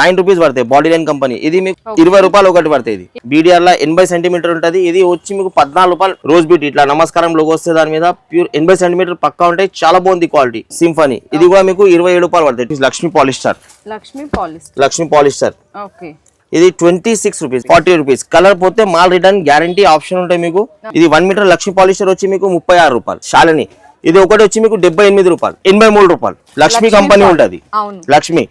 Nine rupees పడతాయి body line company. ఇది మీకు ఇరవై రూపాయలు ఒకటి పడతాయి ఇది. బీడిఆర్ లా ఎనభై సెంటీమీటర్ ఉంటది. ఇది వచ్చి మీకు పద్నాలుగు రూపాయలు రోజ్ బీట్. ఇట్లా నమస్కారం లోగో వస్తే దాని మీద ప్యూర్ ఎనభై సెంటీమీటర్ పక్కా ఉంటాయి. చాలా బాగుంది క్వాలిటీ సింఫనీ ఇది కూడా మీకు ఇరవై ఏడు రూపాయలు పడతాయి. Lakshmi polyester Lakshmi poly Lakshmi polyester. Okay ఇది twenty six rupees forty rupees. Colour పోతే మాల్ రిటర్న్ గ్యారంటీ ఆప్షన్ ఉంటాయి మీకు. ఇది వన్ మీటర్ లక్ష్మీ పాలిస్టర్ వచ్చి మీకు ముప్పై ఆరు రూపాయలు. శాలని ఇది ఒకటి వచ్చి మీకు డెబ్బై ఎనిమిది రూపాయలు ఎనభై మూడు రూపాయలు. లక్ష్మీ కంపెనీ ఉంటది. లక్ష్మి.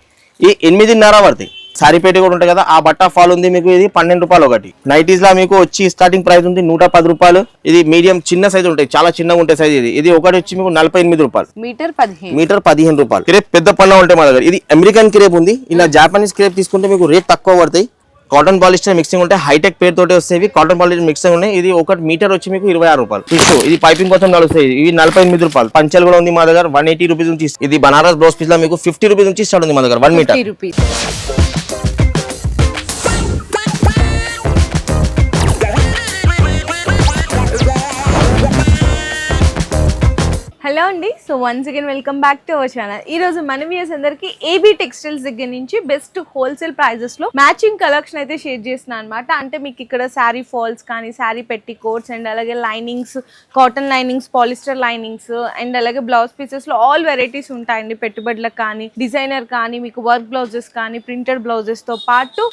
ఈ ఎనిమిదిన్నర పడతాయి సారీపేట కూడా ఉంటాయి కదా ఆ బట్ట ఫాల్ ఉంది మీకు ఇది పన్నెండు రూపాయలు ఒకటి. నైటీస్ లా మీకు వచ్చి స్టార్టింగ్ ప్రైస్ ఉంది నూట పది రూపాయలు. ఇది మీడియం చిన్న సైజ్ ఉంటాయి చాలా చిన్నగా ఉంటాయి సైజ్ ఇది. ఇది ఒకటి వచ్చి మీకు నలభై ఎనిమిది రూపాయలు. మీటర్ పదిహేను. మీటర్ పదిహేను రూపాయలు. క్రేప్ పెద్ద పన్న ఉంటాయి మా దగ్గర. ఇది అమెరికన్ క్రేప్ ఉంది. ఇలా జాపనీస్ క్రేప్ తీసుకుంటే మీకు రేట్ తక్కువ పడతాయి. కాటన్ పాలిస్టర్ మిక్సింగ్ ఉంటాయి హైటెక్ పేరు తోటి వస్తాయి. కాటన్ పాలిస్టర్ మిక్సింగ్ ఉన్నాయి. ఇది ఒకటి మీటర్ వచ్చి మీకు ఇరవై ఆరు రూపాయలు. టిష్యూ ఇది పైపింగ్ కోసం నడుస్తాయి. ఇవి నలభై ఎనిమిది రూపాయలు. పంచలు కూడా ఉంది మా దగ్గర. వన్ ఎయిటీ రూపీస్ నుంచి ఇది బనారస్ బ్లౌజ్ పీస్లో మీకు ఫిఫ్టీ రూపీస్ నుంచి స్టార్ట్ ఉంది మా దగ్గర. One metre so once again welcome back to our channel ఈ రోజు మన వ్యూస్ అందరికి ఏబీ టెక్స్టైల్స్ దగ్గర నుంచి బెస్ట్ హోల్సేల్ ప్రైజెస్లో మ్యాచింగ్ కలెక్షన్ అయితే షేర్ చేసిన అనమాట అంటే మీకు ఇక్కడ శారీ ఫాల్స్ కానీ శారీ పెట్టి కోట్స్ అండ్ అలాగే linings cotton linings polyester linings and అలాగే బ్లౌజ్ పీసెస్లో ఆల్ వెరైటీస్ ఉంటాయండి. పెట్టుబడులకు కానీ డిజైనర్ కానీ మీకు వర్క్ బ్లౌజెస్ కానీ ప్రింటెడ్ బ్లౌజెస్తో పాటు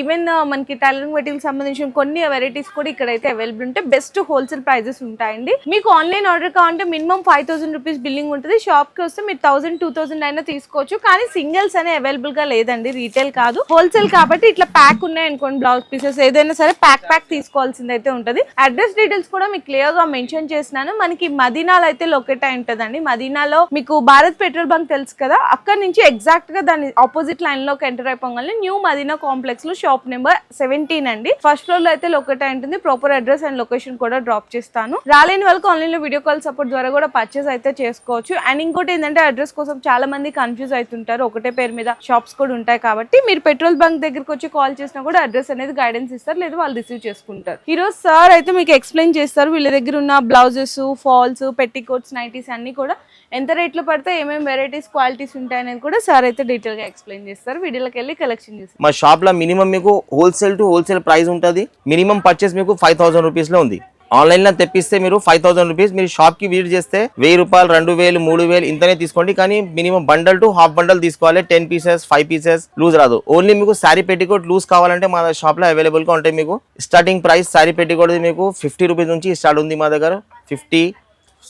ఈవెన్ మనకి టైలరింగ్ మెటీరియల్ సంబంధించిన కొన్ని వెరైటీస్ కూడా ఇక్కడైతే అవైలబుల్ ఉంటాయి బెస్ట్ హోల్సేల్ ప్రైజెస్ ఉంటాయండి. మీకు ఆన్లైన్ ఆర్డర్ కావాలంటే minimum five thousand rupees billing ఉంటుంది. షాప్కి వస్తే మీరు థౌసండ్ టూ థౌసండ్ అయినా తీసుకోవచ్చు. కానీ సింగిల్స్ అనే అవైలబుల్గా లేదండి. రీటైల్ కాదు. హోల్సేల్ కాబట్టి ఇట్లా ప్యాక్ ఉన్నాయి అనుకోండి బ్లౌజ్ పీసెస్ ఏదైనా సరే ప్యాక్ ప్యాక్ తీసుకోవాల్సింది అయితే ఉంటుంది. అడ్రస్ డీటెయిల్స్ కూడా మీకు క్లియర్గా మెన్షన్ చేసినాను. మనకి మదీనాలో అయితే లొకేట్ అయి ఉంటుందండి. మదీనాలో మీకు భారత్ పెట్రోల్ బంక్ తెలుసు కదా? అక్కడ నుంచి ఎగ్జాక్ట్గా దాని ఆపోజిట్ లైన్లోకి ఎంటర్ అయిపోగానే న్యూ మదీనా కాంప్లెక్స్లో షాప్ నెంబర్ సెవెంటీన్ అండి. ఫస్ట్ ఫ్లోర్లో అయితే లొకేట్ అయి ఉంటుంది. ప్రాపర్ అడ్రస్ అండ్ లొకేషన్ కూడా డ్రాప్ చేస్తాను. రాలేని వాళ్ళకి ఆన్లైన్లో వీడియో కాల్ సపోర్ట్ ద్వారా కూడా పర్చేస్ అయితే చేసుకోవచ్చు. అండ్ ఇంకోటి ఏంటంటే అడ్రస్ కోసం చాలా మంది కన్ఫ్యూజ్ అవుతుంటారు. ఒకటే పేరు మీద షాప్స్ కూడా ఉంటాయి కాబట్టి మీరు పెట్రోల్ బంక్ దగ్గరికి వచ్చి కాల్ చేసినా కూడా అడ్రస్ అనేది గైడెన్స్ ఇస్తారు. లేదా వాళ్ళు రిసీవ్ చేసుకుంటారు. ఈరోజు సార్ అయితే మీకు ఎక్స్ప్లెయిన్ చేస్తారు. వీళ్ళ దగ్గర ఉన్న బ్లౌజెస్ ఫాల్స్ పెట్టికోట్స్ నైటీస్ అన్ని కూడా ఎంత రేట్లో పడితే ఏమేమి వెరైటీస్ క్వాలిటీస్ ఉంటాయి అనేది కూడా సార్ అయితే డీటెయిల్గా ఎక్స్ప్లెయిన్ చేస్తారు. వీడియోకి వెళ్ళి కలెక్షన్ చేస్తారు మా షాప్లో మినిమం మీకు హోల్సేల్ టు హోల్సేల్ ప్రైస్ ఉంటుంది. మినిమం పర్చేస్ మీకు ఫైవ్ థౌసండ్ రూపీస్లో ఉంది. ఆన్లైన్లో తెప్పిస్తే మీరు ఫైవ్ థౌసండ్ రూపీస్ మీరు షాప్కి విజిట్ చేస్తే వెయ్యి రూపాయలు రెండు వేలు మూడు వేలు ఇంతనే తీసుకోండి. కానీ minimum bundle to half bundle తీసుకోవాలి. Ten pieces five pieces loose రాదు. ఓన్లీ మీకు శారీ పెట్టికోట్ లూజ్ కావాలంటే మా షాప్లో అవైలబుల్గా ఉంటాయి మీకు. స్టార్టింగ్ ప్రైస్ శారీ పెట్టికోట్ మీకు ఫిఫ్టీ రూపీస్ నుంచి స్టార్ట్ ఉంది మా దగ్గర. Fifty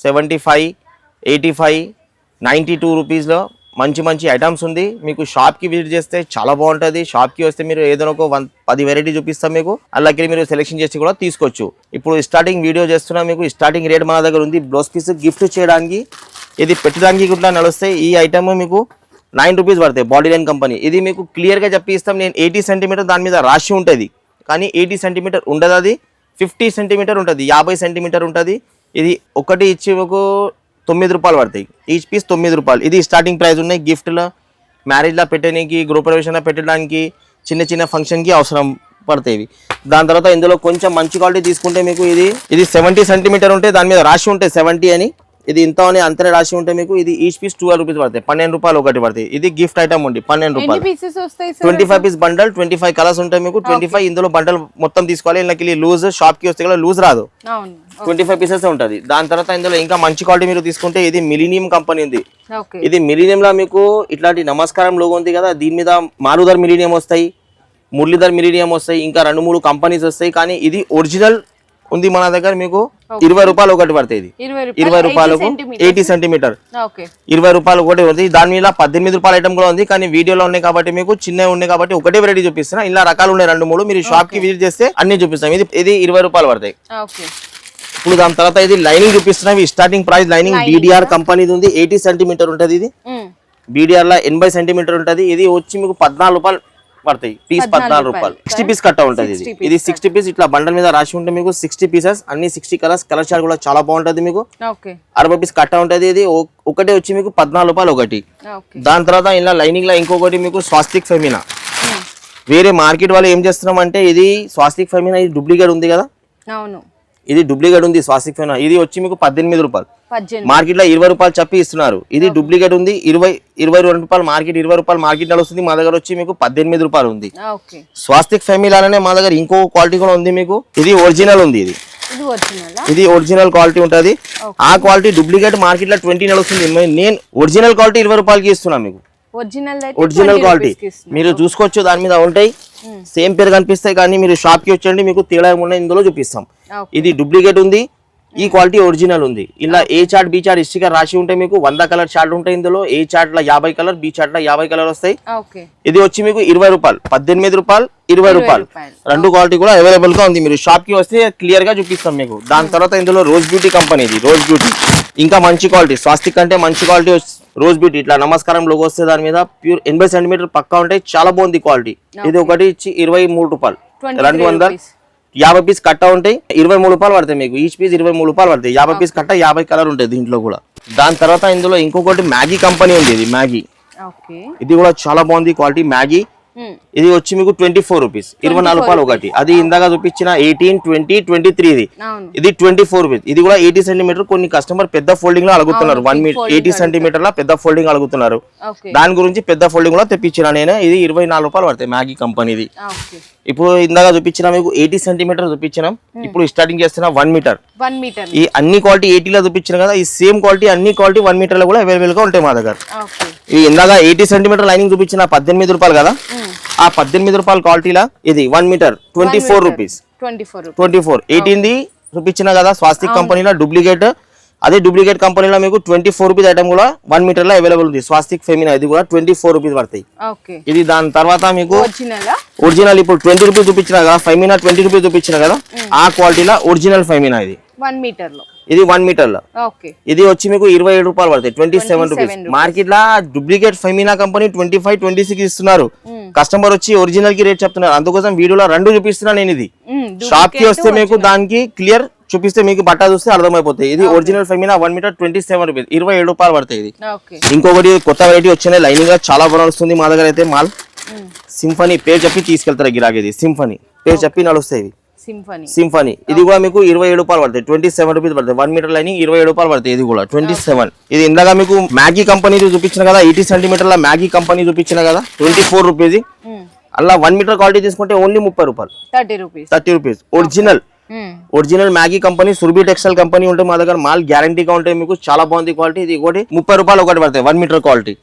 seventy five eighty five ninety two రూపీస్లో మంచి మంచి ఐటమ్స్ ఉంది. మీకు షాప్కి విజిట్ చేస్తే చాలా బాగుంటుంది. షాప్కి వస్తే మీరు ఏదైనా ఒక వన్ పది వెరైటీ చూపిస్తాం మీకు. అలాగే మీరు సెలెక్షన్ చేసి కూడా తీసుకోవచ్చు. ఇప్పుడు స్టార్టింగ్ వీడియో చేస్తున్నా మీకు. స్టార్టింగ్ రేట్ మన దగ్గర ఉంది. బ్లౌజ్ పీస్ గిఫ్ట్ చేయడానికి ఇది పెట్టడానికి కూడా నడుస్తే ఈ ఐటమ్ మీకు నైన్ రూపీస్ పడతాయి. బాడీ లైన్ కంపెనీ ఇది మీకు క్లియర్గా చెప్పి ఇస్తాం నేను ఎయిటీ సెంటీమీటర్ దాని మీద రాసి ఉంటుంది. కానీ ఎయిటీ సెంటీమీటర్ ఉండదు అది. ఫిఫ్టీ సెంటీమీటర్ ఉంటుంది. యాభై సెంటీమీటర్ ఉంటుంది. ఇది ఒకటి ఇచ్చి మీకు తొమ్మిది రూపాయలు పడతాయి. ఈచ్ పీస్ తొమ్మిది రూపాయలు. ఇది స్టార్టింగ్ ప్రైస్ ఉన్నాయి. గిఫ్ట్లో మ్యారేజ్లో పెట్టడానికి గృహప్రవేశంలో పెట్టడానికి చిన్న చిన్న ఫంక్షన్కి అవసరం పడతాయి దాని తర్వాత ఇందులో కొంచెం మంచి క్వాలిటీ తీసుకుంటే మీకు ఇది ఇది సెవెంటీ సెంటీమీటర్ ఉంటే దాని మీద రాసి ఉంటే సెవెంటీ అని ఇది ఇంత అని అంతనే రాసి ఉంటే మీకు ఇది ఈచ్ పీస్ ట్వెల్వ్ రూపీస్ పడతాయి. పన్నెండు రూపాయలు ఒకటి పడతాయి. ఇది గిఫ్ట్ ఐటమ్ ఉంది పన్నెండు రూపాయలు. Twenty five piece bundle twenty five colours ఉంటాయి మీకు. ట్వంటీ ఫైవ్ ఇందులో బండల్ మొత్తం తీసుకోవాలి. ఇలా లూజ్ షాప్కి వస్తే కూడా లూజ్ రాదు. ట్వంటీ ఫైవ్ పీసెస్ ఉంటుంది. దాని తర్వాత ఇందులో ఇంకా మంచి క్వాలిటీ మీరు తీసుకుంటే ఇది మిలీనియం కంపెనీ ఉంది. ఇది మిలీనియం లో మీకు ఇట్లాంటి నమస్కారం లోగో ఉంది కదా దీని మీద మారుదర్ మిలీనియం వస్తాయి మురళీధర్ మిలీనియం వస్తాయి ఇంకా రెండు మూడు కంపెనీస్ వస్తాయి. కానీ ఇది ఒరిజినల్ ఉంది మన దగ్గర మీకు ఇరవై రూపాయలు ఒకటి పడతాయి ఇది. ఇరవై ఇరవై రూపాయలు రూపాయలకు ఎయిటీ సెంటీమీటర్. ఇరవై రూపాయలు ఒకటి ఉంది. దాని మీద పద్దెనిమిది రూపాయల ఐటమ్ కూడా ఉంది. కానీ వీడియోలో ఉన్నాయి కాబట్టి మీకు చిన్నవి ఉన్నాయి కాబట్టి ఒకటే వెరైటీ చూపిస్తున్నా. ఇలా రకాలు ఉన్నాయి రెండు మూడు. మీరు షాప్కి విజిట్ చేస్తే అన్ని చూపిస్తాం. ఇది ఇది ఇరవై రూపాయలు పడతాయి. ఇప్పుడు దాని తర్వాత ఇది లైనింగ్ చూపిస్తున్నాం. స్టార్టింగ్ ప్రైస్ లైనింగ్ బీడిఆర్ కంపెనీది ఉంది. ఎయిటీ సెంటీమీటర్ ఉంటుంది ఇది. బీడిఆర్ లా ఎనభై సెంటీమీటర్ ఉంటుంది. ఇది వచ్చి మీకు పద్నాలుగు రూపాయలు పడతాయి. పీస్ పద్నాలుగు రూపాయలు. సిక్స్టీ పీస్ కట్ట ఉంటుంది ఇది. ఇది సిక్స్టీ పీస్ ఇట్లా బండల్ మీద రాసి ఉంటే మీకు సిక్స్టీ పీసెస్ అన్ని సిక్స్టీ కలర్స్ కలర్ చార్ట్ కూడా చాలా బాగుంటుంది మీకు. అరవై పీస్ కట్ట ఉంటుంది ఇది. ఒకటే వచ్చి మీకు పద్నాలుగు రూపాయలు ఒకటి. దాని తర్వాత ఇలా లైనింగ్ లా ఇంకొకటి మీకు స్వాస్తిక్ ఫెమినా వేరే మార్కెట్ వాళ్ళు ఏం చేస్తున్నాం అంటే ఇది స్వాస్తిక్ ఫెమినా ఇది డూప్లికేట్ ఉంది కదా. అవును. ఇది డూప్లికేట్ ఉంది స్వాస్తిక్ ఫెమినా ఇది వచ్చి మీకు పద్దెనిమిది రూపాయలు. మార్కెట్లో ఇరవై రూపాయలు చెప్పి ఇస్తున్నారు. ఇది డూప్లికేట్ ఉంది ఇరవై ఇరవై రెండు రూపాయలు మార్కెట్ ఇరవై రూపాయలు మార్కెట్ నడుస్తుంది. మా దగ్గర వచ్చి మీకు పద్దెనిమిది రూపాయలు ఉంది. స్వాస్తిక్ ఫ్యామిలీలోనే మా దగ్గర ఇంకో క్వాలిటీ కూడా ఉంది మీకు. ఇది ఒరిజినల్ ఉంది ఇది. ఇది ఒరిజినల్ క్వాలిటీ ఉంటుంది. ఆ క్వాలిటీ డూప్లికేట్ మార్కెట్లో ట్వంటీ నడుస్తుంది. నేను ఒరిజినల్ క్వాలిటీ ఇరవై రూపాయలకి ఇస్తున్నా మీకు. ఒరిజినల్ అయితే ఒరిజినల్ 20 క్వాలిటీ. మీరు చూసుకోవచ్చు దాని మీద ఉంటాయి. సేమ్ పేరు కనిపిస్తాయి కానీ మీరు షాప్కి వచ్చండి మీకు తేడా ఉన్నాయి ఇందులో చూపిస్తాం. ఇది డూప్లికేట్ ఉంది ఈ క్వాలిటీ ఒరిజినల్ ఉంది. ఇలా ఏ చార్ట్ బి చార్ట్ ఇష్టిగా రాసి ఉంటే మీకు వంద కలర్ చార్ట్ ఉంటాయి ఇందులో. ఏ చార్ట్లో యాభై కలర్ బి చార్ట్లో యాభై కలర్ వస్తాయి. ఇది వచ్చి మీకు ఇరవై రూపాయలు పద్దెనిమిది రూపాయలు ఇరవై రూపాయలు. రెండు క్వాలిటీ కూడా అవైలబుల్గా ఉంది. మీరు షాప్కి వస్తే క్లియర్గా చూపిస్తాం మీకు. దాని తర్వాత ఇందులో రోజ్ బ్యూటీ కంపెనీ ఇది రోజ్ బ్యూటీ ఇంకా మంచి క్వాలిటీ స్వాస్తిక్ అంటే మంచి క్వాలిటీ రోజ్ బ్యూటీ ఇట్లా నమస్కారం లోగో వస్తే దాని మీద ప్యూర్ ఎనభై సెంటీమీటర్ పక్కా ఉంటాయి. చాలా బాగుంది క్వాలిటీ. ఇది ఒకటి ఇచ్చి ఇరవై మూడు రూపాయలు. 23 రెండు వందల. యాభై పీస్ కట్ట ఉంటాయి. ఇరవై మూడు రూపాయలు పడతాయి మీకు. ఈచ్ పీస్ ఇరవై మూడు రూపాయలు పడతాయి. యాభై పీస్ కట్ట యాభై కలర్ ఉంటాయి దీంట్లో కూడా. దాని తర్వాత ఇందులో ఇంకొకటి మ్యాగీ కంపెనీ ఉంది ఇది మ్యాగీ. ఇది కూడా చాలా బాగుంది క్వాలిటీ మ్యాగీ. ఇది వచ్చి మీకు ట్వంటీ ఫోర్ రూపీస్ ఇరవై నాలుగు రూపాయలు ఒకటి. అది ఇందాక చూపించిన ఎయిటీన్ ట్వంటీ ట్వంటీ త్రీ ఇది ఇది ట్వంటీ ఫోర్ రూపీస్ ఇది కూడా ఎయిటీ సెంటీమీటర్ కొన్ని కస్టమర్ పెద్ద ఫోల్డింగ్లో అడుగుతున్నారు. వన్ మీటర్ ఎయిటీ సెంటీమీటర్లో పెద్ద ఫోల్డింగ్ అడుగుతున్నారు. దాని గురించి పెద్ద ఫోల్డింగ్లో తెప్పించిన నేను. ఇది ఇరవై నాలుగు రూపాయలు పడతాయి మ్యాగీ కంపెనీది ఓకే ఇప్పుడు ఇందాక చూపించిన మీకు ఎయిటీ సెంటీమీటర్ చూపించినాం. ఇప్పుడు స్టార్టింగ్ చేస్తున్న వన్ మీటర్ వన్ మీటర్ ఈ అన్ని క్వాలిటీ ఎయిటీలో చూపించిన కదా ఈ సేమ్ క్వాలిటీ అన్ని క్వాలిటీ వన్ మీటర్లో కూడా అవైలబుల్గా ఉంటాయి మా దగ్గర. ఇది ఇందాక ఎయిటీ సెంటీమీటర్ లైనింగ్ చూపించిన పద్దెనిమిది రూపాయలు కదా? ఆ పద్దెనిమిది రూపాయల క్వాలిటీలా? ఇది one metre twenty four rupees twenty four ఎయిటీన్ది చూపించిన కదా స్వాస్తిక్ కంపెనీలో డూప్లికేట్ అదే డూప్లికేట్ కంపెనీలో మీకు ట్వంటీ ఫోర్ రూపీస్ ఐటమ్ కూడా వన్ మీటర్లో అవైలబుల్ ఉంది. స్వాస్తిక్ ఫెమినా ఇది కూడా ట్వంటీ ఫోర్ రూపీస్ పడతాయి ఇది దాని తర్వాత మీకు ఒరిజినల్ ఒరిజినల్ ఇప్పుడు ట్వంటీ రూపీస్ చూపించిన కదా ఫైమినా ట్వంటీ రూపీస్ చూపించిన కదా ఆ క్వాలిటీలో ఒరిజినల్ ఫైమినా ఇది. వన్ మీటర్లో. ఇది వన్ మీటర్లో. ఇది వచ్చి మీకు ఇరవై ఏడు రూపాయలు పడతాయి. ట్వంటీ సెవెన్ రూపీస్ మార్కెట్లో duplicate Femina company twenty five twenty six ఇస్తున్నారు. కస్టమర్ వచ్చి ఒరిజినల్కి రేట్ చెప్తున్నారు. అందుకోసం వీడియోలో రెండు చూపిస్తున్నా నేను ఇది. షాప్కి వస్తే మీకు దానికి క్లియర్ చూపిస్తే మీకు బట్ట చూస్తే అర్థమైపోతాయి. ఇది original Femina one metre twenty seven rupees ఇరవై ఏడు రూపాయలు పడతాయి ఇది. ఇంకొకటి కొత్త వెరైటీ వచ్చినాయి లైనింగ్గా చాలా బాగా వస్తుంది మా దగ్గర అయితే మాల్. సింఫనీ పేరు చెప్పి తీసుకెళ్తారు గిరాకీ ఇది? సింఫనీ పేరు చెప్పి నడుస్తాయి సింఫనీ సింఫనీ ఇది కూడా మీకు ఇరవై ఏడు రూపాయలు పడతాయి. ట్వంటీ సెవెన్ రూపీస్ పడతాయి. వన్ మీటర్ లైనింగ్ ఇరవై ఏడు రూపాయలు పడతాయి. ఇది కూడా ట్వంటీ సెవెన్ ఇది ఇందాక మీకు మ్యాగీ కంపెనీ చూపించిన కదా? ఎయిటీ సెంటీమీటర్ల మ్యాగీ కంపెనీ చూపించిన కదా? ట్వంటీ ఫోర్ రూపీస్ అలా వన్ మీటర్ క్వాలిటీ తీసుకుంటే ఓన్లీ ముప్పై రూపాయలు. Thirty rupees thirty rupees original original Maggi company Surbhi textile company ఉంటే మా దగ్గర మాల్ గ్యారంటీగా ఉంటాయి మీకు. చాలా బాగుంది క్వాలిటీ ఇది ఒకటి ముప్పై రూపాయలు ఒకటి పడతాయి. వన్ మీటర్ క్వాలిటీ